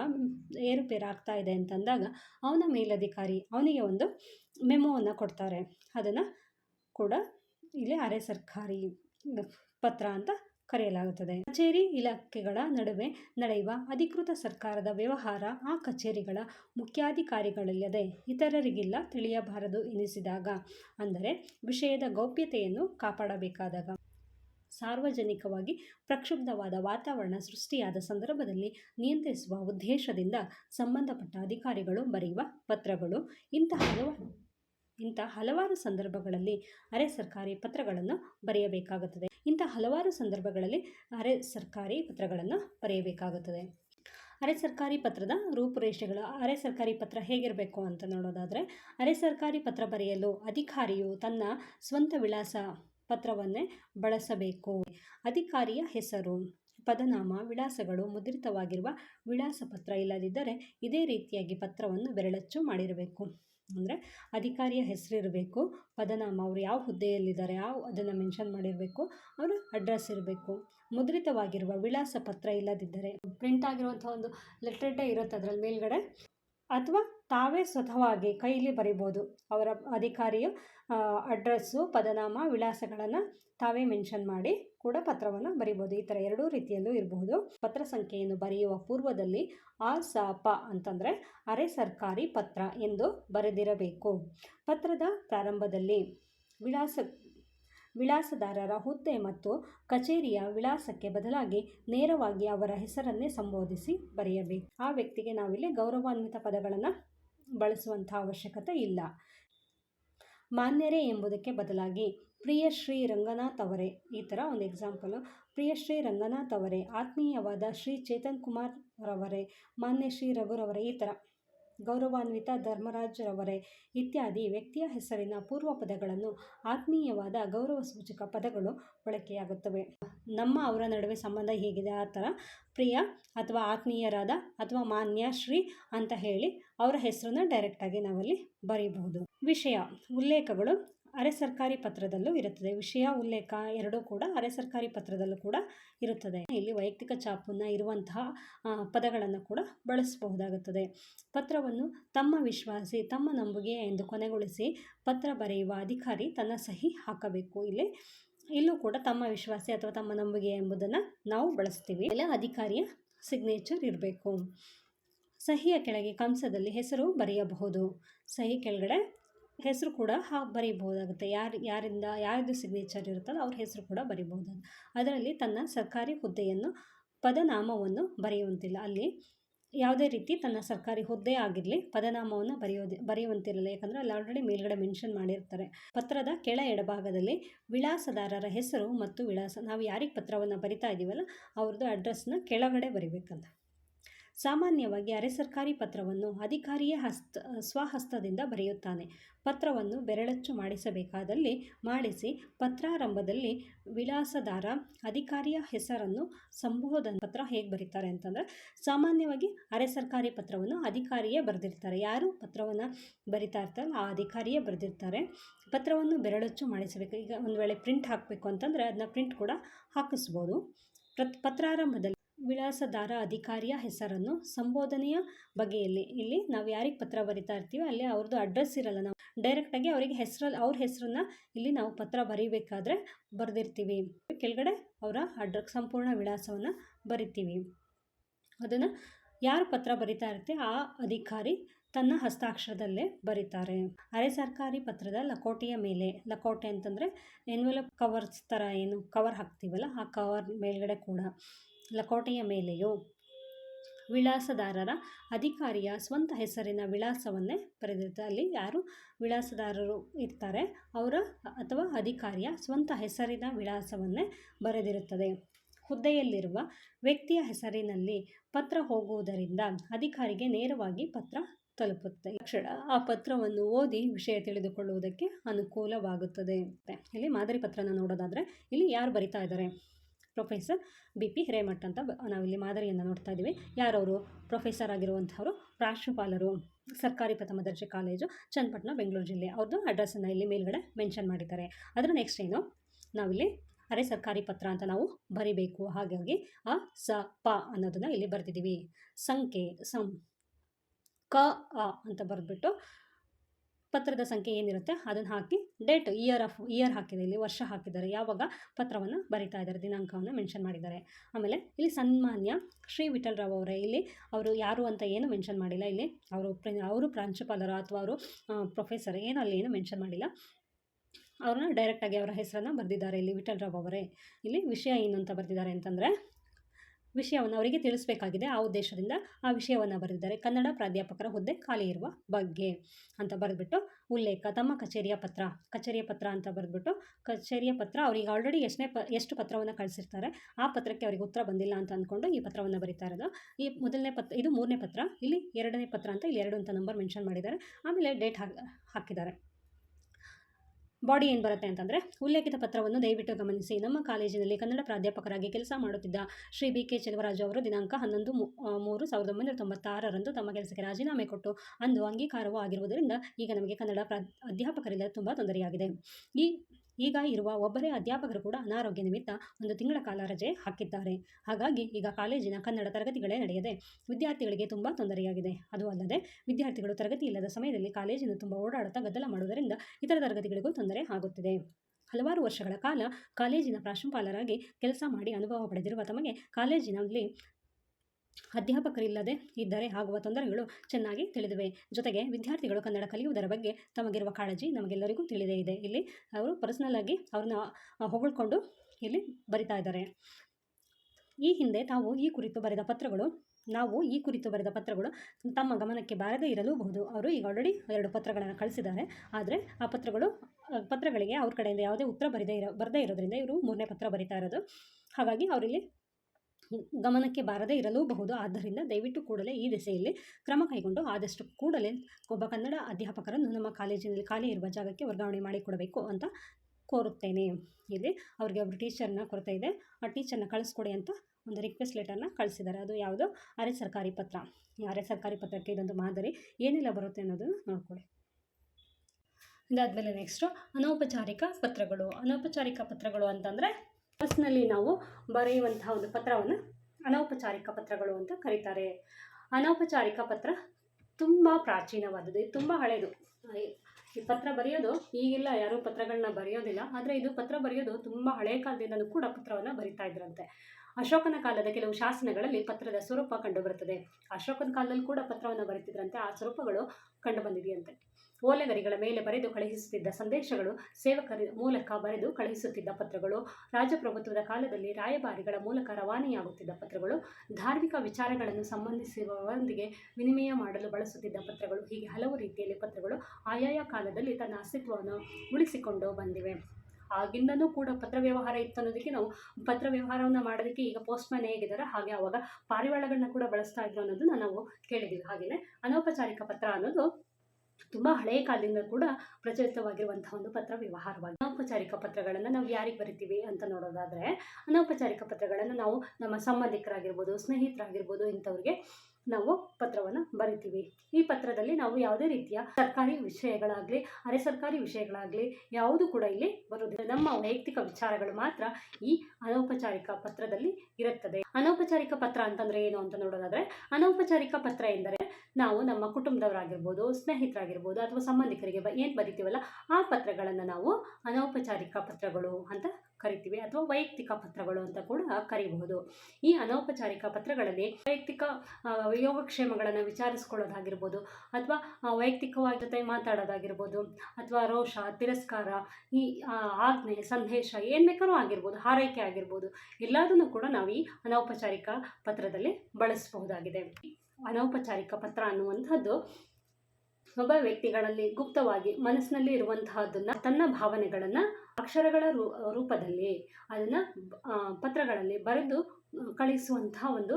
ಏರುಪೇರು ಆಗ್ತಾ ಇದೆ ಅಂತಂದಾಗ ಅವನ ಮೇಲಧಿಕಾರಿ ಅವನಿಗೆ ಒಂದು ಮೆಮೋವನ್ನು ಕೊಡ್ತಾರೆ. ಅದನ್ನು ಕೂಡ ಇಲ್ಲಿ ಅರೆ ಸರ್ಕಾರಿ ಪತ್ರ ಅಂತ ಕರೆಯಲಾಗುತ್ತದೆ. ಕಚೇರಿ ಇಲಾಖೆಗಳ ನಡುವೆ ನಡೆಯುವ ಅಧಿಕೃತ ಸರ್ಕಾರದ ವ್ಯವಹಾರ ಆ ಕಚೇರಿಗಳ ಮುಖ್ಯಾಧಿಕಾರಿಗಳಲ್ಲದೆ ಇತರರಿಗಿಲ್ಲ ತಿಳಿಯಬಾರದು ಎನಿಸಿದಾಗ, ಅಂದರೆ ವಿಷಯದ ಗೌಪ್ಯತೆಯನ್ನು ಕಾಪಾಡಬೇಕಾದಾಗ. ಸಾರ್ವಜನಿಕವಾಗಿ ಪ್ರಕ್ಷುಬ್ಧವಾದ ವಾತಾವರಣ ಸೃಷ್ಟಿಯಾದ ಸಂದರ್ಭದಲ್ಲಿ ನಿಯಂತ್ರಿಸುವ ಉದ್ದೇಶದಿಂದ ಸಂಬಂಧಪಟ್ಟ ಅಧಿಕಾರಿಗಳು ಬರೆಯುವ ಪತ್ರಗಳು, ಇಂತಹ ಹಲವಾರು ಇಂಥ ಹಲವಾರು ಸಂದರ್ಭಗಳಲ್ಲಿ ಅರೆ ಸರ್ಕಾರಿ ಪತ್ರಗಳನ್ನು ಬರೆಯಬೇಕಾಗುತ್ತದೆ. ಇಂಥ ಹಲವಾರು ಸಂದರ್ಭಗಳಲ್ಲಿ ಅರೆ ಸರ್ಕಾರಿ ಪತ್ರಗಳನ್ನು ಬರೆಯಬೇಕಾಗುತ್ತದೆ. ಅರೆ ಸರ್ಕಾರಿ ಪತ್ರದ ರೂಪುರೇಷೆಗಳು, ಅರೆ ಸರ್ಕಾರಿ ಪತ್ರ ಹೇಗಿರಬೇಕು ಅಂತ ನೋಡೋದಾದರೆ, ಅರೆ ಸರ್ಕಾರಿ ಪತ್ರ ಬರೆಯಲು ಅಧಿಕಾರಿಯು ತನ್ನ ಸ್ವಂತ ವಿಳಾಸ ಪತ್ರವನ್ನೇ ಬಳಸಬೇಕು. ಅಧಿಕಾರಿಯ ಹೆಸರು, ಪದನಾಮ, ವಿಳಾಸಗಳು ಮುದ್ರಿತವಾಗಿರುವ ವಿಳಾಸ ಪತ್ರ ಇಲ್ಲದಿದ್ದರೆ ಇದೇ ರೀತಿಯಾಗಿ ಪತ್ರವನ್ನು ಬೆರಳಚ್ಚು ಮಾಡಿರಬೇಕು. ಅಂದರೆ ಅಧಿಕಾರಿಯ ಹೆಸರಿರಬೇಕು, ಪದನಾಮ, ಅವರು ಯಾವ ಹುದ್ದೆಯಲ್ಲಿದ್ದಾರೆ, ಯಾವ ಅದನ್ನು ಮೆನ್ಷನ್ ಮಾಡಿರಬೇಕು, ಅವರ ಅಡ್ರೆಸ್ ಇರಬೇಕು. ಮುದ್ರಿತವಾಗಿರುವ ವಿಳಾಸ ಪತ್ರ ಇಲ್ಲದಿದ್ದರೆ ಪ್ರಿಂಟ್ ಆಗಿರುವಂಥ ಒಂದು ಲೆಟ್ರೇಟೇ ಇರುತ್ತೆ ಅದರಲ್ಲಿ ಮೇಲ್ಗಡೆ. ಅಥವಾ ತಾವೇ ಸ್ವತಃವಾಗಿ ಕೈಲಿ ಬರಿಬೋದು. ಅವರ ಅಧಿಕಾರಿಯ ಅಡ್ರೆಸ್ಸು, ಪದನಾಮ, ವಿಳಾಸಗಳನ್ನು ತಾವೇ ಮೆನ್ಷನ್ ಮಾಡಿ ಕೂಡ ಪತ್ರವನ್ನು ಬರಿಬೋದು. ಈ ಥರ ಎರಡೂ ರೀತಿಯಲ್ಲೂ ಇರಬಹುದು ಪತ್ರ ಸಂಖ್ಯೆಯನ್ನು ಬರೆಯುವ ಪೂರ್ವದಲ್ಲಿ ಆ, ಸ, ಪ ಅಂತಂದರೆ ಅರೆ ಸರ್ಕಾರಿ ಪತ್ರ ಎಂದು ಬರೆದಿರಬೇಕು. ಪತ್ರದ ಪ್ರಾರಂಭದಲ್ಲಿ ವಿಳಾಸ ವಿಳಾಸದಾರರ ಹುದ್ದೆ ಮತ್ತು ಕಚೇರಿಯ ವಿಳಾಸಕ್ಕೆ ಬದಲಾಗಿ ನೇರವಾಗಿ ಅವರ ಹೆಸರನ್ನೇ ಸಂಬೋಧಿಸಿ ಬರೆಯಬೇಕು. ಆ ವ್ಯಕ್ತಿಗೆ ನಾವಿಲ್ಲಿ ಗೌರವಾನ್ವಿತ ಪದಗಳನ್ನು ಬಳಸುವಂಥ ಅವಶ್ಯಕತೆ ಇಲ್ಲ. ಮಾನ್ಯರೇ ಎಂಬುದಕ್ಕೆ ಬದಲಾಗಿ ಪ್ರಿಯ ಶ್ರೀ ರಂಗನಾಥ್ ಅವರೇ, ಈ ಥರ ಒಂದು ಎಕ್ಸಾಂಪಲು. ಪ್ರಿಯ ಶ್ರೀ ರಂಗನಾಥ್ ಅವರೇ, ಆತ್ಮೀಯವಾದ ಶ್ರೀ ಚೇತನ್ ಕುಮಾರ್ ರವರೇ ಮಾನ್ಯ ಶ್ರೀ ರಘುರವರೇ, ಈ ಥರ ಗೌರವಾನ್ವಿತ ಧರ್ಮರಾಜರವರೇ ಇತ್ಯಾದಿ ವ್ಯಕ್ತಿಯ ಹೆಸರಿನ ಪೂರ್ವ ಪದಗಳನ್ನು ಆತ್ಮೀಯವಾದ ಗೌರವ ಸೂಚಕ ಪದಗಳು ಬಳಕೆಯಾಗುತ್ತವೆ. ನಮ್ಮ ಅವರ ನಡುವೆ ಸಂಬಂಧ ಹೇಗಿದೆ? ಆ ಥರ ಪ್ರಿಯ ಅಥವಾ ಆತ್ಮೀಯರಾದ ಅಥವಾ ಮಾನ್ಯ ಶ್ರೀ ಅಂತ ಹೇಳಿ ಅವರ ಹೆಸರನ್ನು ಡೈರೆಕ್ಟಾಗಿ ನಾವಲ್ಲಿ ಬರೀಬಹುದು. ವಿಷಯ, ಉಲ್ಲೇಖಗಳು ಅರೆ ಸರ್ಕಾರಿ ಪತ್ರದಲ್ಲೂ ಇರುತ್ತದೆ. ವಿಷಯ, ಉಲ್ಲೇಖ ಎರಡೂ ಕೂಡ ಅರೆ ಸರ್ಕಾರಿ ಪತ್ರದಲ್ಲೂ ಕೂಡ ಇರುತ್ತದೆ. ಇಲ್ಲಿ ವೈಯಕ್ತಿಕ ಚಾಪನ್ನ ಇರುವಂತಹ ಪದಗಳನ್ನು ಕೂಡ ಬಳಸಬಹುದಾಗುತ್ತದೆ. ಪತ್ರವನ್ನು ತಮ್ಮ ವಿಶ್ವಾಸಿ, ತಮ್ಮ ನಂಬುಗೆ ಎಂದು ಕೊನೆಗೊಳಿಸಿ ಪತ್ರ ಬರೆಯುವ ಅಧಿಕಾರಿ ತನ್ನ ಸಹಿ ಹಾಕಬೇಕು. ಇಲ್ಲಿ, ಇಲ್ಲೂ ಕೂಡ ತಮ್ಮ ವಿಶ್ವಾಸಿ ಅಥವಾ ತಮ್ಮ ನಂಬುಗೆ ಎಂಬುದನ್ನು ನಾವು ಬಳಸ್ತೀವಿ. ಇಲ್ಲ ಅಧಿಕಾರಿಯ ಸಿಗ್ನೇಚರ್ ಇರಬೇಕು. ಸಹಿಯ ಕೆಳಗೆ ಕಂಸದಲ್ಲಿ ಹೆಸರು ಬರೆಯಬಹುದು. ಸಹಿ ಕೆಳಗಡೆ ಹೆಸರು ಕೂಡ ಹಾ ಬರೀಬಹುದಾಗುತ್ತೆ. ಯಾರು, ಯಾರಿಂದ, ಯಾರ್ದು ಸಿಗ್ನೇಚರ್ ಇರುತ್ತಲ್ಲ ಅವ್ರ ಹೆಸರು ಕೂಡ ಬರಿಬಹುದು ಅದರಲ್ಲಿ ತನ್ನ ಸರ್ಕಾರಿ ಹುದ್ದೆಯನ್ನು, ಪದನಾಮವನ್ನು ಬರೆಯುವಂತಿಲ್ಲ. ಅಲ್ಲಿ ಯಾವುದೇ ರೀತಿ ತನ್ನ ಸರ್ಕಾರಿ ಹುದ್ದೆ ಆಗಿರಲಿ, ಪದನಾಮವನ್ನು ಬರೆಯೋದು ಬರೆಯುವಂತಿರಲಿಲ್ಲ ಯಾಕಂದರೆ ಅಲ್ಲಿ ಆಲ್ರೆಡಿ ಮೇಲ್ಗಡೆ ಮೆನ್ಷನ್ ಮಾಡಿರ್ತಾರೆ. ಪತ್ರದ ಕೆಳ ಎಡಭಾಗದಲ್ಲಿ ವಿಳಾಸದಾರರ ಹೆಸರು ಮತ್ತು ವಿಳಾಸ. ನಾವು ಯಾರಿಗೆ ಪತ್ರವನ್ನು ಬರಿತಾ ಇದ್ದೀವಲ್ಲ ಅವ್ರದ್ದು ಅಡ್ರೆಸ್ನ ಕೆಳಗಡೆ ಬರಿಬೇಕಂತ. ಸಾಮಾನ್ಯವಾಗಿ ಅರೆ ಸರ್ಕಾರಿ ಪತ್ರವನ್ನು ಅಧಿಕಾರಿಯೇ ಹಸ್ತ, ಸ್ವಹಸ್ತದಿಂದ ಬರೆಯುತ್ತಾನೆ. ಪತ್ರವನ್ನು ಬೆರಳಚ್ಚು ಮಾಡಿಸಬೇಕಾದಲ್ಲಿ ಮಾಡಿಸಿ ಪತ್ರಾರಂಭದಲ್ಲಿ ವಿಳಾಸದಾರ ಅಧಿಕಾರಿಯ ಹೆಸರನ್ನು ಸಂಬೋಧನೆ ಪತ್ರ ಹೇಗೆ ಬರೀತಾರೆ ಅಂತಂದರೆ, ಸಾಮಾನ್ಯವಾಗಿ ಅರೆ ಸರ್ಕಾರಿ ಪತ್ರವನ್ನು ಅಧಿಕಾರಿಯೇ ಬರೆದಿರ್ತಾರೆ. ಯಾರು ಪತ್ರವನ್ನು ಬರಿತಾ ಇರ್ತಾರಲ್ಲ ಆ ಅಧಿಕಾರಿಯೇ ಬರೆದಿರ್ತಾರೆ. ಪತ್ರವನ್ನು ಬೆರಳಚ್ಚು ಮಾಡಿಸಬೇಕು. ಈಗ ಒಂದು ವೇಳೆ ಪ್ರಿಂಟ್ ಹಾಕಬೇಕು ಅಂತಂದರೆ, ಅದನ್ನ ಪ್ರಿಂಟ್ ಕೂಡ ಹಾಕಿಸ್ಬೋದು. ಪ್ರತ್, ಪತ್ರಾರಂಭದಲ್ಲಿ ವಿಳಾಸದಾರ ಅಧಿಕಾರಿಯ ಹೆಸರನ್ನು ಸಂಬೋಧನೆಯ ಬಗೆಯಲ್ಲಿ. ಇಲ್ಲಿ ನಾವು ಯಾರಿಗೆ ಪತ್ರ ಬರಿತಾ ಇರ್ತೀವಿ ಅಲ್ಲಿ ಅವ್ರದ್ದು ಅಡ್ರೆಸ್ ಇರಲ್ಲ ನಾವು. ಡೈರೆಕ್ಟಾಗಿ ಅವರಿಗೆ ಹೆಸರಲ್ಲಿ ಅವ್ರ ಹೆಸರನ್ನ ಇಲ್ಲಿ ನಾವು ಪತ್ರ ಬರೀಬೇಕಾದ್ರೆ ಬರೆದಿರ್ತೀವಿ. ಕೆಳಗಡೆ ಅವರ ಅಡ್ರ, ಸಂಪೂರ್ಣ ವಿಳಾಸವನ್ನು ಬರಿತೀವಿ. ಅದನ್ನು ಯಾರು ಪತ್ರ ಬರಿತಾ ಇರುತ್ತೆ ಆ ಅಧಿಕಾರಿ ತನ್ನ ಹಸ್ತಾಕ್ಷರದಲ್ಲೇ ಬರೀತಾರೆ. ಅರೆ ಸರ್ಕಾರಿ ಪತ್ರದ ಲಕೋಟೆಯ ಮೇಲೆ. ಲಕೋಟೆ ಅಂತಂದರೆ ಎನ್ವೆಲಪ್ ಕವರ್ಸ್ ಥರ ಏನು ಕವರ್ ಹಾಕ್ತೀವಲ್ಲ, ಆ ಕವರ್ ಮೇಲ್ಗಡೆ ಕೂಡ. ಲಕೋಟೆಯ ಮೇಲೆಯೋ? ವಿಳಾಸದಾರರ ಅಧಿಕಾರಿಯ ಸ್ವಂತ ಹೆಸರಿನ ವಿಳಾಸವನ್ನೇ ಬರೆದಿರ್ತಾರೆ ಅಲ್ಲಿ ಯಾರು ವಿಳಾಸದಾರರು ಇರ್ತಾರೆ? ಅವರ ಅಥವಾ ಅಧಿಕಾರಿಯ ಸ್ವಂತ ಹೆಸರಿನ ವಿಳಾಸವನ್ನೇ ಬರೆದಿರುತ್ತದೆ. ಹುದ್ದೆಯಲ್ಲಿರುವ ವ್ಯಕ್ತಿಯ ಹೆಸರಿನಲ್ಲಿ ಪತ್ರ ಹೋಗುವುದರಿಂದ ಅಧಿಕಾರಿಗೆ ನೇರವಾಗಿ ಪತ್ರ ತಲುಪುತ್ತೆ. ತಕ್ಷಣ ಆ ಪತ್ರವನ್ನು ಓದಿ ವಿಷಯ ತಿಳಿದುಕೊಳ್ಳುವುದಕ್ಕೆ ಅನುಕೂಲವಾಗುತ್ತದೆ. ಇಲ್ಲಿ ಮಾದರಿ ಪತ್ರನ ನೋಡೋದಾದರೆ ಇಲ್ಲಿ ಯಾರು ಬರಿತಾ ಇದ್ದಾರೆ? ಪ್ರೊಫೆಸರ್ ಬಿ ಪಿ ಹಿರೇಮಠ್ ಅಂತ ನಾವಿಲ್ಲಿ ಮಾದರಿಯನ್ನು ನೋಡ್ತಾ ಇದ್ದೀವಿ. ಯಾರವರು? ಪ್ರೊಫೆಸರ್ ಆಗಿರುವಂಥವರು ಪ್ರಾಂಶುಪಾಲರು, ಸರ್ಕಾರಿ ಪ್ರಥಮ ದರ್ಜೆ ಕಾಲೇಜು, ಚನ್ನಪಟ್ಟಣ, ಬೆಂಗಳೂರು ಜಿಲ್ಲೆ. ಅವ್ರದ್ದು ಅಡ್ರೆಸ್ಸನ್ನು ಇಲ್ಲಿ ಮೇಲ್ಗಡೆ ಮೆನ್ಷನ್ ಮಾಡಿದ್ದಾರೆ. ಅದರ ನೆಕ್ಸ್ಟ್ ಏನು? ನಾವಿಲ್ಲಿ ಅರೆ ಸರ್ಕಾರಿ ಪತ್ರ ಅಂತ ನಾವು ಬರಿಬೇಕು. ಹಾಗಾಗಿ ಆ ಸ, ಪ ಅನ್ನೋದನ್ನು ಇಲ್ಲಿ ಬರೆದಿದ್ದೀವಿ. ಸಂಖ್ಯೆ ಸಂ, ಕ, ಅ ಅಂತ ಬರೆದ್ಬಿಟ್ಟು ಪತ್ರದ ಸಂಖ್ಯೆ ಏನಿರುತ್ತೆ? ಅದನ್ನು ಹಾಕಿ ಡೇಟ್ ಇಯರ್ ಆಫ್ ಇಯರ್ ಹಾಕಿದೆ ಇಲ್ಲಿ, ವರ್ಷ ಹಾಕಿದ್ದಾರೆ. ಯಾವಾಗ ಪತ್ರವನ್ನು ಬರಿತಾ ಇದ್ದಾರೆ, ದಿನಾಂಕವನ್ನು ಮೆನ್ಷನ್ ಮಾಡಿದ್ದಾರೆ. ಆಮೇಲೆ ಇಲ್ಲಿ ಸನ್ಮಾನ್ಯ ಶ್ರೀ ವಿಠಲ್ ರಾವ್ ಅವರೇ, ಇಲ್ಲಿ ಅವರು ಯಾರು ಅಂತ ಏನು ಮೆನ್ಷನ್ ಮಾಡಿಲ್ಲ. ಇಲ್ಲಿ ಅವರು ಅವರು ಪ್ರಾಂಶುಪಾಲರು ಅಥವಾ ಅವರು ಪ್ರೊಫೆಸರ್ ಏನು ಅಲ್ಲಿ ಏನು ಮೆನ್ಷನ್ ಮಾಡಿಲ್ಲ. ಅವ್ರನ್ನ ಡೈರೆಕ್ಟಾಗಿ ಅವರ ಹೆಸರನ್ನು ಬರೆದಿದ್ದಾರೆ ಇಲ್ಲಿ ವಿಠಲ್ ರಾವ್ ಅವರೇ. ಇಲ್ಲಿ ವಿಷಯ ಏನು ಅಂತ ಬರೆದಿದ್ದಾರೆ ಅಂತಂದರೆ ವಿಷಯವನ್ನು ಅವರಿಗೆ ತಿಳಿಸಬೇಕಾಗಿದೆ. ಆ ಉದ್ದೇಶದಿಂದ ಆ ವಿಷಯವನ್ನು ಬರೆದಿದ್ದಾರೆ. ಕನ್ನಡ ಪ್ರಾಧ್ಯಾಪಕರ ಹುದ್ದೆ ಖಾಲಿ ಇರುವ ಬಗ್ಗೆ ಅಂತ ಬರೆದ್ಬಿಟ್ಟು ಉಲ್ಲೇಖ, ತಮ್ಮ ಕಚೇರಿಯ ಪತ್ರ ಕಚೇರಿಯ ಪತ್ರ ಅಂತ ಬರೆದ್ಬಿಟ್ಟು ಕಚೇರಿಯ ಪತ್ರ ಅವರಿಗೆ ಆಲ್ರೆಡಿ ಎಷ್ಟನೇ ಪ, ಎಷ್ಟು ಪತ್ರವನ್ನು ಕಳಿಸಿರ್ತಾರೆ, ಆ ಪತ್ರಕ್ಕೆ ಅವರಿಗೆ ಉತ್ತರ ಬಂದಿಲ್ಲ ಅಂತ ಅಂದ್ಕೊಂಡು ಈ ಪತ್ರವನ್ನು ಬರೀತಾ ಇರೋದು. ಈ ಮೊದಲನೇ ಪತ್ರ ಇದು ಮೂರನೇ ಪತ್ರ, ಇಲ್ಲಿ ಎರಡನೇ ಪತ್ರ ಅಂತ ಇಲ್ಲಿ ಎರಡು ಅಂತ ನಂಬರ್ ಮೆನ್ಷನ್ ಮಾಡಿದ್ದಾರೆ. ಆಮೇಲೆ ಡೇಟ್ ಹಾಕಿದ್ದಾರೆ. ಬಾಡಿ ಏನು ಬರುತ್ತೆ ಅಂತಂದರೆ ಉಲ್ಲೇಖಿತ ಪತ್ರವನ್ನು ದಯವಿಟ್ಟು ಗಮನಿಸಿ. ನಮ್ಮ ಕಾಲೇಜಿನಲ್ಲಿ ಕನ್ನಡ ಪ್ರಾಧ್ಯಾಪಕರಾಗಿ ಕೆಲಸ ಮಾಡುತ್ತಿದ್ದ ಶ್ರೀ ಬಿ ಕೆ ಚೆಲುವರಾಜು ಅವರು ದಿನಾಂಕ ಹನ್ನೊಂದು ಮೂರು ಸಾವಿರದ ಒಂಬೈನೂರ ತೊಂಬತ್ತಾರರಂದು ತಮ್ಮ ಕೆಲಸಕ್ಕೆ ರಾಜೀನಾಮೆ ಕೊಟ್ಟು ಅಂದು ಅಂಗೀಕಾರವೂ ಆಗಿರುವುದರಿಂದ ಈಗ ನಮಗೆ ಕನ್ನಡ ಪ್ರಾ ಅಧ್ಯಾಪಕರಿಂದ ತುಂಬ ತೊಂದರೆಯಾಗಿದೆ. ಈ ಈಗ ಇರುವ ಒಬ್ಬರೇ ಅಧ್ಯಾಪಕರು ಕೂಡ ಅನಾರೋಗ್ಯ ನಿಮಿತ್ತ ಒಂದು ತಿಂಗಳ ಕಾಲ ರಜೆ ಹಾಕಿದ್ದಾರೆ. ಹಾಗಾಗಿ ಈಗ ಕಾಲೇಜಿನ ಕನ್ನಡ ತರಗತಿಗಳೇ ನಡೆಯದೆ, ವಿದ್ಯಾರ್ಥಿಗಳಿಗೆ ತುಂಬ ತೊಂದರೆಯಾಗಿದೆ. ಅದು ಅಲ್ಲದೆ, ವಿದ್ಯಾರ್ಥಿಗಳು ತರಗತಿ ಇಲ್ಲದ ಸಮಯದಲ್ಲಿ ಕಾಲೇಜಿನ ತುಂಬ ಓಡಾಡುತ್ತಾ ಗದ್ದಲ ಮಾಡುವುದರಿಂದ ಇತರ ತರಗತಿಗಳಿಗೂ ತೊಂದರೆ ಆಗುತ್ತಿದೆ. ಹಲವಾರು ವರ್ಷಗಳ ಕಾಲ ಕಾಲೇಜಿನ ಪ್ರಾಂಶುಪಾಲರಾಗಿ ಕೆಲಸ ಮಾಡಿ ಅನುಭವ ಪಡೆದಿರುವ ತಮಗೆ ಕಾಲೇಜಿನಲ್ಲಿ ಅಧ್ಯಾಪಕರಿಲ್ಲದೆ ಇದ್ದರೆ ಆಗುವ ತೊಂದರೆಗಳು ಚೆನ್ನಾಗಿ ತಿಳಿದಿವೆ. ಜೊತೆಗೆ ವಿದ್ಯಾರ್ಥಿಗಳು ಕನ್ನಡ ಕಲಿಯುವುದರ ಬಗ್ಗೆ ತಮಗಿರುವ ಕಾಳಜಿ ನಮಗೆಲ್ಲರಿಗೂ ತಿಳಿದೇ ಇದೆ. ಇಲ್ಲಿ ಅವರು ಪರ್ಸ್ನಲ್ ಆಗಿ ಅವ್ರನ್ನ ಹೊಗಳ್ಕೊಂಡು ಇಲ್ಲಿ ಬರಿತಾ ಇದ್ದಾರೆ. ಈ ಹಿಂದೆ ತಾವು ಈ ಕುರಿತು ಬರೆದ ಪತ್ರಗಳು, ನಾವು ಈ ಕುರಿತು ಬರೆದ ಪತ್ರಗಳು ತಮ್ಮ ಗಮನಕ್ಕೆ ಬಾರದೇ ಇರಲೂಬಹುದು. ಅವರು ಈಗ ಆಲ್ರೆಡಿ ಎರಡು ಪತ್ರಗಳನ್ನು ಕಳಿಸಿದ್ದಾರೆ. ಆದರೆ ಆ ಪತ್ರಗಳು ಪತ್ರಗಳಿಗೆ ಅವ್ರ ಕಡೆಯಿಂದ ಯಾವುದೇ ಉತ್ತರ ಬರದೇ ಇರೋ, ಬರದೇ ಇರೋದ್ರಿಂದ ಇವರು ಮೂರನೇ ಪತ್ರ ಬರಿತಾ ಇರೋದು. ಹಾಗಾಗಿ ಅವರಿಲ್ಲಿ ಗಮನಕ್ಕೆ ಬಾರದೇ ಇರಲೂಬಹುದು. ಆದ್ದರಿಂದ ದಯವಿಟ್ಟು ಕೂಡಲೇ ಈ ದಿಸೆಯಲ್ಲಿ ಕ್ರಮ ಕೈಗೊಂಡು ಆದಷ್ಟು ಕೂಡಲೇ ಒಬ್ಬ ಕನ್ನಡ ಅಧ್ಯಾಪಕರನ್ನು ನಮ್ಮ ಕಾಲೇಜಿನಲ್ಲಿ ಖಾಲಿ ಇರುವ ಜಾಗಕ್ಕೆ ವರ್ಗಾವಣೆ ಮಾಡಿಕೊಡಬೇಕು ಅಂತ ಕೋರುತ್ತೇನೆ. ಇಲ್ಲಿ ಅವರಿಗೆ ಒಬ್ಬರು ಟೀಚರ್ನ ಕೊರತೆ ಇದೆ. ಆ ಟೀಚರ್ನ ಕಳಿಸ್ಕೊಡಿ ಅಂತ ಒಂದು ರಿಕ್ವೆಸ್ಟ್ ಲೆಟರ್ನ ಕಳಿಸಿದ್ದಾರೆ. ಅದು ಯಾವುದು ಅರೆ ಸರ್ಕಾರಿ ಪತ್ರ. ಅರೆ ಸರ್ಕಾರಿ ಪತ್ರಕ್ಕೆ ಇದೊಂದು ಮಾದರಿ. ಏನೆಲ್ಲ ಬರುತ್ತೆ ಅನ್ನೋದನ್ನು ನೋಡ್ಕೊಳ್ಳಿ. ಇದಾದಮೇಲೆ ನೆಕ್ಸ್ಟು ಅನೌಪಚಾರಿಕ ಪತ್ರಗಳು. ಅನೌಪಚಾರಿಕ ಪತ್ರಗಳು ಅಂತಂದರೆ ಪರ್ಸ್ನಲ್ಲಿ ನಾವು ಬರೆಯುವಂತಹ ಒಂದು ಪತ್ರವನ್ನು ಅನೌಪಚಾರಿಕ ಪತ್ರಗಳು ಅಂತ ಕರೀತಾರೆ. ಅನೌಪಚಾರಿಕ ಪತ್ರ ತುಂಬ ಪ್ರಾಚೀನವಾದದ್ದು, ಇದು ತುಂಬ ಹಳೆಯದು. ಈ ಪತ್ರ ಬರೆಯೋದು ಈಗಿಲ್ಲ, ಯಾರೂ ಪತ್ರಗಳನ್ನ ಬರೆಯೋದಿಲ್ಲ, ಆದರೆ ಇದು ಪತ್ರ ಬರೆಯೋದು ತುಂಬ ಹಳೆಯ ಕಾಲದಿಂದಲೂ ಕೂಡ ಪತ್ರವನ್ನು ಬರಿತಾ ಇದ್ರಂತೆ. ಅಶೋಕನ ಕಾಲದ ಕೆಲವು ಶಾಸನಗಳಲ್ಲಿ ಪತ್ರದ ಸ್ವರೂಪ ಕಂಡುಬರುತ್ತದೆ. ಅಶೋಕನ ಕಾಲದಲ್ಲಿ ಕೂಡ ಪತ್ರವನ್ನು ಬರೀತಿದ್ರಂತೆ, ಆ ಸ್ವರೂಪಗಳು ಕಂಡುಬಂದಿದೆಯಂತೆ. ಓಲೆಗರಿಗಳ ಮೇಲೆ ಬರೆದು ಕಳುಹಿಸುತ್ತಿದ್ದ ಸಂದೇಶಗಳು ಸೇವಕರ ಮೂಲಕ ಬರೆದು ಕಳುಹಿಸುತ್ತಿದ್ದ ಪತ್ರಗಳು, ರಾಜಪ್ರಭುತ್ವದ ಕಾಲದಲ್ಲಿ ರಾಯಭಾರಿಗಳ ಮೂಲಕ ರವಾನೆಯಾಗುತ್ತಿದ್ದ ಪತ್ರಗಳು, ಧಾರ್ಮಿಕ ವಿಚಾರಗಳನ್ನು ಸಂಬಂಧಿಸಿರುವವರೊಂದಿಗೆ ವಿನಿಮಯ ಮಾಡಲು ಬಳಸುತ್ತಿದ್ದ ಪತ್ರಗಳು, ಹೀಗೆ ಹಲವು ರೀತಿಯಲ್ಲಿ ಪತ್ರಗಳು ಆಯಾಯ ಕಾಲದಲ್ಲಿ ತನ್ನ ಅಸ್ತಿತ್ವವನ್ನು ಉಳಿಸಿಕೊಂಡು ಬಂದಿವೆ. ಆಗಿಂದನೂ ಕೂಡ ಪತ್ರ ವ್ಯವಹಾರ ಇತ್ತು ಅನ್ನೋದಕ್ಕೆ ನಾವು ಪತ್ರ ವ್ಯವಹಾರವನ್ನು ಮಾಡೋದಕ್ಕೆ ಈಗ ಪೋಸ್ಟ್ ಮ್ಯಾನ್ ಹೇಗಿದ್ದಾರೆ, ಹಾಗೆ ಅವಾಗ ಪಾರಿವಾಳಗಳನ್ನ ಕೂಡ ಬಳಸ್ತಾ ಇದ್ರು ಅನ್ನೋದನ್ನ ನಾವು ಕೇಳಿದ್ದೀವಿ ಹಾಗೆಯೇ ಅನೌಪಚಾರಿಕ ಪತ್ರ ಅನ್ನೋದು ತುಂಬ ಹಳೆಯ ಕಾಲದಿಂದ ಕೂಡ ಪ್ರಚಲಿತವಾಗಿರುವಂತಹ ಒಂದು ಪತ್ರ ವ್ಯವಹಾರವಾಗಿ ಅನೌಪಚಾರಿಕ ಪತ್ರಗಳನ್ನು ನಾವು ಯಾರಿಗೆ ಬರಿತೀವಿ ಅಂತ ನೋಡೋದಾದರೆ ಅನೌಪಚಾರಿಕ ಪತ್ರಗಳನ್ನು ನಾವು ನಮ್ಮ ಸಂಬಂಧಿಕರಾಗಿರ್ಬೋದು, ಸ್ನೇಹಿತರಾಗಿರ್ಬೋದು ಇಂಥವ್ರಿಗೆ ನಾವು ಪತ್ರವನ್ನು ಬರಿತೀವಿ. ಈ ಪತ್ರದಲ್ಲಿ ನಾವು ಯಾವುದೇ ರೀತಿಯ ಸರ್ಕಾರಿ ವಿಷಯಗಳಾಗಲಿ, ಅರೆ ಸರ್ಕಾರಿ ವಿಷಯಗಳಾಗಲಿ ಯಾವುದು ಕೂಡ ಇಲ್ಲಿ ಬರುವುದಿಲ್ಲ. ನಮ್ಮ ವೈಯಕ್ತಿಕ ವಿಚಾರಗಳು ಮಾತ್ರ ಈ ಅನೌಪಚಾರಿಕ ಪತ್ರದಲ್ಲಿ ಇರುತ್ತದೆ. ಅನೌಪಚಾರಿಕ ಪತ್ರ ಅಂತಂದ್ರೆ ಏನು ಅಂತ ನೋಡೋದಾದ್ರೆ, ಅನೌಪಚಾರಿಕ ಪತ್ರ ಎಂದರೆ ನಾವು ನಮ್ಮ ಕುಟುಂಬದವರಾಗಿರ್ಬೋದು, ಸ್ನೇಹಿತರಾಗಿರ್ಬೋದು ಅಥವಾ ಸಂಬಂಧಿಕರಿಗೆ ಏನು ಬರಿತೀವಲ್ಲ ಆ ಪತ್ರಗಳನ್ನು ನಾವು ಅನೌಪಚಾರಿಕ ಪತ್ರಗಳು ಅಂತ ಕರಿತೀವಿ ಅಥವಾ ವೈಯಕ್ತಿಕ ಪತ್ರಗಳು ಅಂತ ಕೂಡ ಕರೀಬಹುದು. ಈ ಅನೌಪಚಾರಿಕ ಪತ್ರಗಳಲ್ಲಿ ವೈಯಕ್ತಿಕ ಯೋಗಕ್ಷೇಮಗಳನ್ನು ವಿಚಾರಿಸ್ಕೊಳ್ಳೋದಾಗಿರ್ಬೋದು ಅಥವಾ ವೈಯಕ್ತಿಕವಾಗಿ ಜೊತೆ ಮಾತಾಡೋದಾಗಿರ್ಬೋದು ಅಥವಾ ರೋಷ, ತಿರಸ್ಕಾರ, ಈ ಆಜ್ಞೆ, ಸಂದೇಶ ಏನು ಬೇಕಾದ್ರೂ ಆಗಿರ್ಬೋದು, ಹಾರೈಕೆ ಆಗಿರ್ಬೋದು ಎಲ್ಲದನ್ನು ಕೂಡ ನಾವು ಈ ಅನೌಪಚಾರಿಕ ಪತ್ರದಲ್ಲಿ ಬಳಸಬಹುದಾಗಿದೆ. ಅನೌಪಚಾರಿಕ ಪತ್ರ ಅನ್ನುವಂಥದ್ದು ಒಬ್ಬ ವ್ಯಕ್ತಿಗಳಲ್ಲಿ ಗುಪ್ತವಾಗಿ ಮನಸ್ಸಿನಲ್ಲಿ ಇರುವಂತಹದ್ದನ್ನ ತನ್ನ ಭಾವನೆಗಳನ್ನು ಅಕ್ಷರಗಳ ರೂಪದಲ್ಲಿ ಅದನ್ನು ಪತ್ರಗಳಲ್ಲಿ ಬರೆದು ಕಳಿಸುವಂತಹ ಒಂದು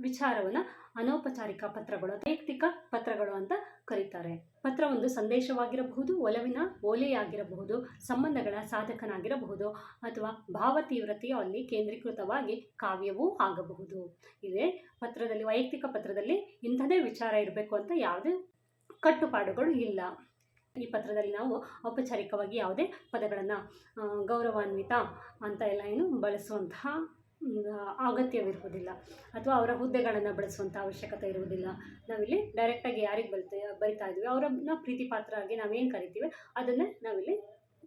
ವಿಚಾರವನ್ನು ಅನೌಪಚಾರಿಕ ಪತ್ರಗಳು ವೈಯಕ್ತಿಕ ಪತ್ರಗಳು ಅಂತ ಕರೀತಾರೆ. ಪತ್ರ ಒಂದು ಸಂದೇಶವಾಗಿರಬಹುದು, ಒಲವಿನ ಓಲೆಯಾಗಿರಬಹುದು, ಸಂಬಂಧಗಳ ಸಾಧಕನಾಗಿರಬಹುದು, ಅಥವಾ ಭಾವ ತೀವ್ರತೆಯು ಅಲ್ಲಿ ಕೇಂದ್ರೀಕೃತವಾಗಿ ಕಾವ್ಯವೂ ಆಗಬಹುದು. ಇದೇ ಪತ್ರದಲ್ಲಿ, ವೈಯಕ್ತಿಕ ಪತ್ರದಲ್ಲಿ ಇಂಥದೇ ವಿಚಾರ ಇರಬೇಕು ಅಂತ ಯಾವುದೇ ಕಟ್ಟುಪಾಡುಗಳು ಇಲ್ಲ. ಈ ಪತ್ರದಲ್ಲಿ ನಾವು ಔಪಚಾರಿಕವಾಗಿ ಯಾವುದೇ ಪದಗಳನ್ನು ಗೌರವಾನ್ವಿತ ಅಂತ ಎಲ್ಲ ಏನು ಬಳಸುವಂತಹ ಅಗತ್ಯವಿರುವುದಿಲ್ಲ. ಅಥವಾ ಅವರ ಹುದ್ದೆಗಳನ್ನು ಬಳಸುವಂಥ ಅವಶ್ಯಕತೆ ಇರುವುದಿಲ್ಲ. ನಾವಿಲ್ಲಿ ಡೈರೆಕ್ಟಾಗಿ ಯಾರಿಗೆ ಬರಿತಾ ಬರಿತಾ ಇದ್ದೀವಿ ಅವರನ್ನ ಪ್ರೀತಿ ಆಗಿ ನಾವೇನು ಕರಿತೀವಿ, ಅದನ್ನು ನಾವಿಲ್ಲಿ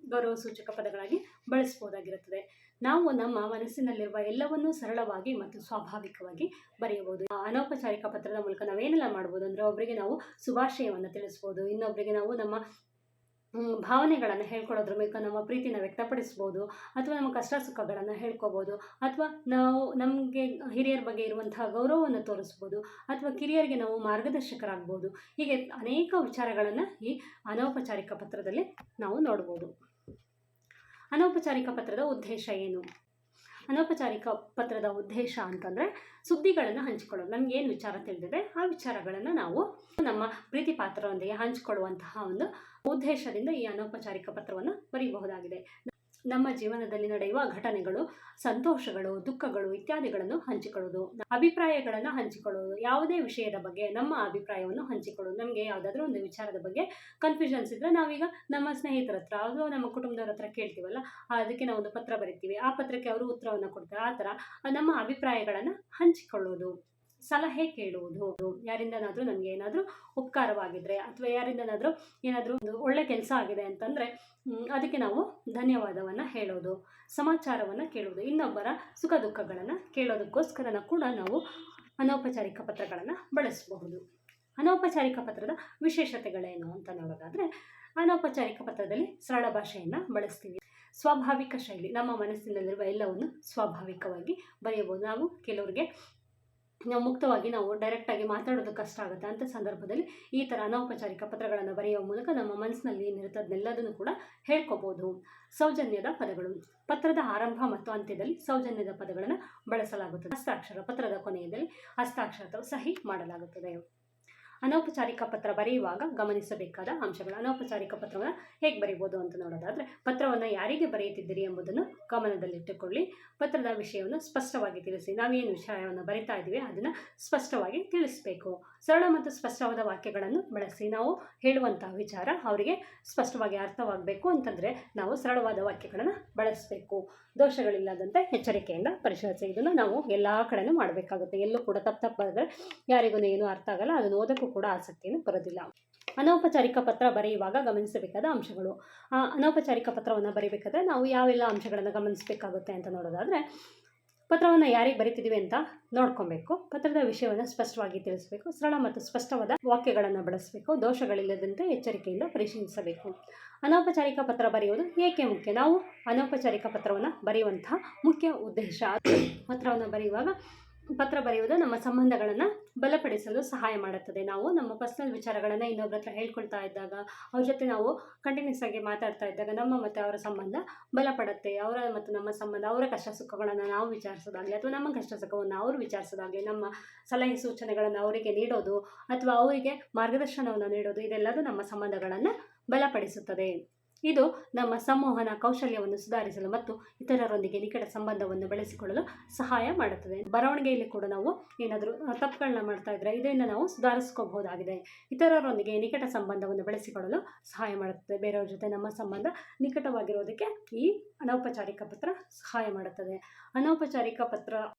ಗೌರವ ಸೂಚಕ ಪದಗಳಾಗಿ ಬಳಸ್ಬೋದಾಗಿರುತ್ತದೆ. ನಾವು ನಮ್ಮ ಮನಸ್ಸಿನಲ್ಲಿರುವ ಎಲ್ಲವನ್ನೂ ಸರಳವಾಗಿ ಮತ್ತು ಸ್ವಾಭಾವಿಕವಾಗಿ ಬರೆಯಬಹುದು. ಅನೌಪಚಾರಿಕ ಪತ್ರದ ಮೂಲಕ ನಾವೇನೆಲ್ಲ ಮಾಡ್ಬೋದು ಅಂದರೆ ಒಬ್ಬರಿಗೆ ನಾವು ಶುಭಾಶಯವನ್ನು ತಿಳಿಸ್ಬೋದು ಇನ್ನೊಬ್ಬರಿಗೆ ನಾವು ನಮ್ಮ ಭಾವನೆಗಳನ್ನು ಹೇಳ್ಕೊಳ್ಳೋದ್ರ ಮೂಲಕ ನಮ್ಮ ಪ್ರೀತಿನ ವ್ಯಕ್ತಪಡಿಸ್ಬೋದು, ಅಥವಾ ನಮ್ಮ ಕಷ್ಟ ಸುಖಗಳನ್ನು ಹೇಳ್ಕೋಬೋದು, ಅಥವಾ ನಾವು ನಮಗೆ ಹಿರಿಯರ ಬಗ್ಗೆ ಇರುವಂತಹ ಗೌರವವನ್ನು ತೋರಿಸ್ಬೋದು, ಅಥವಾ ಕಿರಿಯರಿಗೆ ನಾವು ಮಾರ್ಗದರ್ಶಕರಾಗ್ಬೋದು. ಹೀಗೆ ಅನೇಕ ವಿಚಾರಗಳನ್ನು ಈ ಅನೌಪಚಾರಿಕ ಪತ್ರದಲ್ಲಿ ನಾವು ನೋಡ್ಬೋದು. ಅನೌಪಚಾರಿಕ ಪತ್ರದ ಉದ್ದೇಶ ಏನು? ಅನೌಪಚಾರಿಕ ಪತ್ರದ ಉದ್ದೇಶ ಅಂತಂದರೆ ಸುದ್ದಿಗಳನ್ನು ಹಂಚಿಕೊಳ್ಳೋದು. ನಮ್ಗೆ ಏನು ವಿಚಾರ ತಿಳಿದಿದೆ, ಆ ವಿಚಾರಗಳನ್ನು ನಾವು ನಮ್ಮ ಪ್ರೀತಿ ಪಾತ್ರರೊಂದಿಗೆ ಹಂಚಿಕೊಳ್ಳುವಂತಹ ಒಂದು ಉದ್ದೇಶದಿಂದ ಈ ಅನೌಪಚಾರಿಕ ಪತ್ರವನ್ನು ಬರೆಯಬಹುದಾಗಿದೆ ನಮ್ಮ ಜೀವನದಲ್ಲಿ ನಡೆಯುವ ಘಟನೆಗಳು, ಸಂತೋಷಗಳು, ದುಃಖಗಳು ಇತ್ಯಾದಿಗಳನ್ನು ಹಂಚಿಕೊಳ್ಳೋದು. ಅಭಿಪ್ರಾಯಗಳನ್ನು ಹಂಚಿಕೊಳ್ಳೋದು. ಯಾವುದೇ ವಿಷಯದ ಬಗ್ಗೆ, ನಮ್ಮ ಅಭಿಪ್ರಾಯವನ್ನು ಹಂಚಿಕೊಳ್ಳೋದು. ನಮಗೆ ಯಾವುದಾದ್ರೂ ಒಂದು ವಿಚಾರದ ಬಗ್ಗೆ ಕನ್ಫ್ಯೂಷನ್ಸ್ ಇದ್ದರೆ ನಾವೀಗ ನಮ್ಮ ಸ್ನೇಹಿತರ ಹತ್ರ ಅಥವಾ ನಮ್ಮ ಕುಟುಂಬದವ್ರ ಹತ್ರ ಕೇಳ್ತೀವಲ್ಲ, ಅದಕ್ಕೆ ನಾವು ಒಂದು ಪತ್ರ ಬರಿತೀವಿ. ಆ ಪತ್ರಕ್ಕೆ ಅವರು ಉತ್ತರವನ್ನು ಕೊಡ್ತಾರೆ. ಆ ಥರ ನಮ್ಮ ಅಭಿಪ್ರಾಯಗಳನ್ನು ಹಂಚಿಕೊಳ್ಳೋದು. ಸಲಹೆ ಕೇಳುವುದು. ಯಾರಿಂದನಾದರೂ ನಮಗೆ ಏನಾದರೂ ಉಪಕಾರವಾಗಿದ್ದರೆ ಅಥವಾ ಯಾರಿಂದನಾದರೂ ಏನಾದರೂ ಒಂದು ಒಳ್ಳೆ ಕೆಲಸ ಆಗಿದೆ ಅಂತಂದರೆ ಅದಕ್ಕೆ ನಾವು ಧನ್ಯವಾದವನ್ನು ಹೇಳೋದು, ಸಮಾಚಾರವನ್ನು ಕೇಳುವುದು, ಇನ್ನೊಬ್ಬರ ಸುಖ ದುಃಖಗಳನ್ನು ಕೇಳೋದಕ್ಕೋಸ್ಕರನ ಕೂಡ ನಾವು ಅನೌಪಚಾರಿಕ ಪತ್ರಗಳನ್ನು ಬಳಸಬಹುದು. ಅನೌಪಚಾರಿಕ ಪತ್ರದ ವಿಶೇಷತೆಗಳೇನು ಅಂತ ನೋಡೋದಾದ್ರೆ, ಅನೌಪಚಾರಿಕ ಪತ್ರದಲ್ಲಿ ಸರಳ ಭಾಷೆಯನ್ನು ಬಳಸ್ತೀವಿ. ಸ್ವಾಭಾವಿಕ ಶೈಲಿ, ನಮ್ಮ ಮನಸ್ಸಿನಲ್ಲಿರುವ ಎಲ್ಲವನ್ನು ಸ್ವಾಭಾವಿಕವಾಗಿ ಬರೆಯಬಹುದು. ನಾವು ಕೆಲವರಿಗೆ ನಾವು ಮುಕ್ತವಾಗಿ ನಾವು ಡೈರೆಕ್ಟಾಗಿ ಮಾತಾಡೋದು ಕಷ್ಟ ಆಗುತ್ತೆ. ಅಂತ ಸಂದರ್ಭದಲ್ಲಿ ಈ ಥರ ಅನೌಪಚಾರಿಕ ಪತ್ರಗಳನ್ನು ಬರೆಯುವ ಮೂಲಕ ನಮ್ಮ ಮನಸ್ಸಿನಲ್ಲಿ ಏನಿರುತ್ತೆ ಅದನ್ನೆಲ್ಲದನ್ನು ಕೂಡ ಹೇಳ್ಕೋಬೋದು. ಸೌಜನ್ಯದ ಪದಗಳು. ಪತ್ರದ ಆರಂಭ ಮತ್ತು ಅಂತ್ಯದಲ್ಲಿ ಸೌಜನ್ಯದ ಪದಗಳನ್ನು ಬಳಸಲಾಗುತ್ತದೆ. ಹಸ್ತಾಕ್ಷರ, ಪತ್ರದ ಕೊನೆಯಲ್ಲಿ ಹಸ್ತಾಕ್ಷರ ಅಥವಾ ಸಹಿ ಮಾಡಲಾಗುತ್ತದೆ. ಅನೌಪಚಾರಿಕ ಪತ್ರ ಬರೆಯುವಾಗ ಗಮನಿಸಬೇಕಾದ ಅಂಶಗಳು. ಅನೌಪಚಾರಿಕ ಪತ್ರವನ್ನು ಹೇಗೆ ಬರೀಬೋದು ಅಂತ ನೋಡೋದಾದರೆ, ಪತ್ರವನ್ನು ಯಾರಿಗೆ ಬರೆಯುತ್ತಿದ್ದೀರಿ ಎಂಬುದನ್ನು ಗಮನದಲ್ಲಿಟ್ಟುಕೊಳ್ಳಿ. ಪತ್ರದ ವಿಷಯವನ್ನು ಸ್ಪಷ್ಟವಾಗಿ ತಿಳಿಸಿ. ನಾವೇನು ವಿಷಯವನ್ನು ಬರಿತಾ ಇದ್ದೀವಿ ಅದನ್ನು ಸ್ಪಷ್ಟವಾಗಿ ತಿಳಿಸಬೇಕು. ಸರಳ ಮತ್ತು ಸ್ಪಷ್ಟವಾದ ವಾಕ್ಯಗಳನ್ನು ಬಳಸಿ. ನಾವು ಹೇಳುವಂತಹ ವಿಚಾರ ಅವರಿಗೆ ಸ್ಪಷ್ಟವಾಗಿ ಅರ್ಥವಾಗಬೇಕು ಅಂತಂದರೆ ನಾವು ಸರಳವಾದ ವಾಕ್ಯಗಳನ್ನು ಬಳಸಬೇಕು. ದೋಷಗಳಿಲ್ಲದಂತೆ ಎಚ್ಚರಿಕೆಯಿಂದ ಪರಿಶೀಲಿಸಿ. ಇದನ್ನು ನಾವು ಎಲ್ಲ ಕಡೆನೂ ಮಾಡಬೇಕಾಗುತ್ತೆ. ಎಲ್ಲೂ ಕೂಡ ತಪ್ಪು ತಪ್ಪಾದರೆ ಯಾರಿಗೂ ಏನು ಅರ್ಥ ಆಗಲ್ಲ. ಅದನ್ನು ಓದೋಕ್ಕೂ ಕೂಡ ಆಸಕ್ತಿಯನ್ನು ಬರೋದಿಲ್ಲ. ಅನೌಪಚಾರಿಕ ಪತ್ರ ಬರೆಯುವಾಗ ಗಮನಿಸಬೇಕಾದ ಅಂಶಗಳು. ಅನೌಪಚಾರಿಕ ಪತ್ರವನ್ನು ಬರೀಬೇಕಾದ್ರೆ ನಾವು ಯಾವೆಲ್ಲ ಅಂಶಗಳನ್ನು ಗಮನಿಸಬೇಕಾಗುತ್ತೆ ಅಂತ ನೋಡೋದಾದರೆ, ಪತ್ರವನ್ನು ಯಾರಿಗೆ ಬರಿತಿದ್ದೀವಿ ಅಂತ ನೋಡ್ಕೊಬೇಕು. ಪತ್ರದ ವಿಷಯವನ್ನು ಸ್ಪಷ್ಟವಾಗಿ ತಿಳಿಸಬೇಕು. ಸರಳ ಮತ್ತು ಸ್ಪಷ್ಟವಾದ ವಾಕ್ಯಗಳನ್ನು ಬಳಸಬೇಕು. ದೋಷಗಳಿಲ್ಲದಂತೆ ಎಚ್ಚರಿಕೆಯಿಂದ ಪರಿಶೀಲಿಸಬೇಕು. ಅನೌಪಚಾರಿಕ ಪತ್ರ ಬರೆಯುವುದು ಏಕೆ ಮುಖ್ಯ? ನಾವು ಅನೌಪಚಾರಿಕ ಪತ್ರವನ್ನು ಬರೆಯುವಂತಹ ಮುಖ್ಯ ಉದ್ದೇಶ. ಪತ್ರವನ್ನು ಬರೆಯುವಾಗ ಪತ್ರ ಬರೆಯುವುದು ನಮ್ಮ ಸಂಬಂಧಗಳನ್ನು ಬಲಪಡಿಸಲು ಸಹಾಯ ಮಾಡುತ್ತದೆ. ನಾವು ನಮ್ಮ ಪರ್ಸ್ನಲ್ ವಿಚಾರಗಳನ್ನು ಇನ್ನೊಬ್ಬರ ಹತ್ರ ಹೇಳ್ಕೊಳ್ತಾ ಇದ್ದಾಗ, ಅವ್ರ ಜೊತೆ ನಾವು ಕಂಟಿನ್ಯೂಸ್ ಆಗಿ ಮಾತಾಡ್ತಾ ಇದ್ದಾಗ ನಮ್ಮ ಮತ್ತು ಅವರ ಸಂಬಂಧ ಬಲಪಡುತ್ತೆ. ಅವರ ಮತ್ತು ನಮ್ಮ ಸಂಬಂಧ, ಅವರ ಕಷ್ಟ ಸುಖಗಳನ್ನು ನಾವು ವಿಚಾರಿಸೋದಾಗಲಿ ಅಥವಾ ನಮ್ಮ ಕಷ್ಟ ಸುಖವನ್ನು ಅವರು ವಿಚಾರಿಸೋದಾಗಲಿ, ನಮ್ಮ ಸಲಹೆ ಸೂಚನೆಗಳನ್ನು ಅವರಿಗೆ ನೀಡೋದು ಅಥವಾ ಅವರಿಗೆ ಮಾರ್ಗದರ್ಶನವನ್ನು ನೀಡೋದು, ಇದೆಲ್ಲದೂ ನಮ್ಮ ಸಂಬಂಧಗಳನ್ನು ಬಲಪಡಿಸುತ್ತದೆ. ಇದು ನಮ್ಮ ಸಂವಹನ ಕೌಶಲ್ಯವನ್ನು ಸುಧಾರಿಸಲು ಮತ್ತು ಇತರರೊಂದಿಗೆ ನಿಕಟ ಸಂಬಂಧವನ್ನು ಬೆಳೆಸಿಕೊಳ್ಳಲು ಸಹಾಯ ಮಾಡುತ್ತದೆ. ಬರವಣಿಗೆಯಲ್ಲಿ ಕೂಡ ನಾವು ಏನಾದರೂ ತಪ್ಪುಗಳನ್ನ ಮಾಡ್ತಾ ಇದ್ರೆ ಇದರಿಂದ ನಾವು ಸುಧಾರಿಸ್ಕೋಬಹುದಾಗಿದೆ. ಇತರರೊಂದಿಗೆ ನಿಕಟ ಸಂಬಂಧವನ್ನು ಬೆಳೆಸಿಕೊಳ್ಳಲು ಸಹಾಯ ಮಾಡುತ್ತದೆ. ಬೇರೆಯವ್ರ ಜೊತೆ ನಮ್ಮ ಸಂಬಂಧ ನಿಕಟವಾಗಿರೋದಕ್ಕೆ ಈ ಅನೌಪಚಾರಿಕ ಪತ್ರ ಸಹಾಯ ಮಾಡುತ್ತದೆ. ಅನೌಪಚಾರಿಕ ಪತ್ರ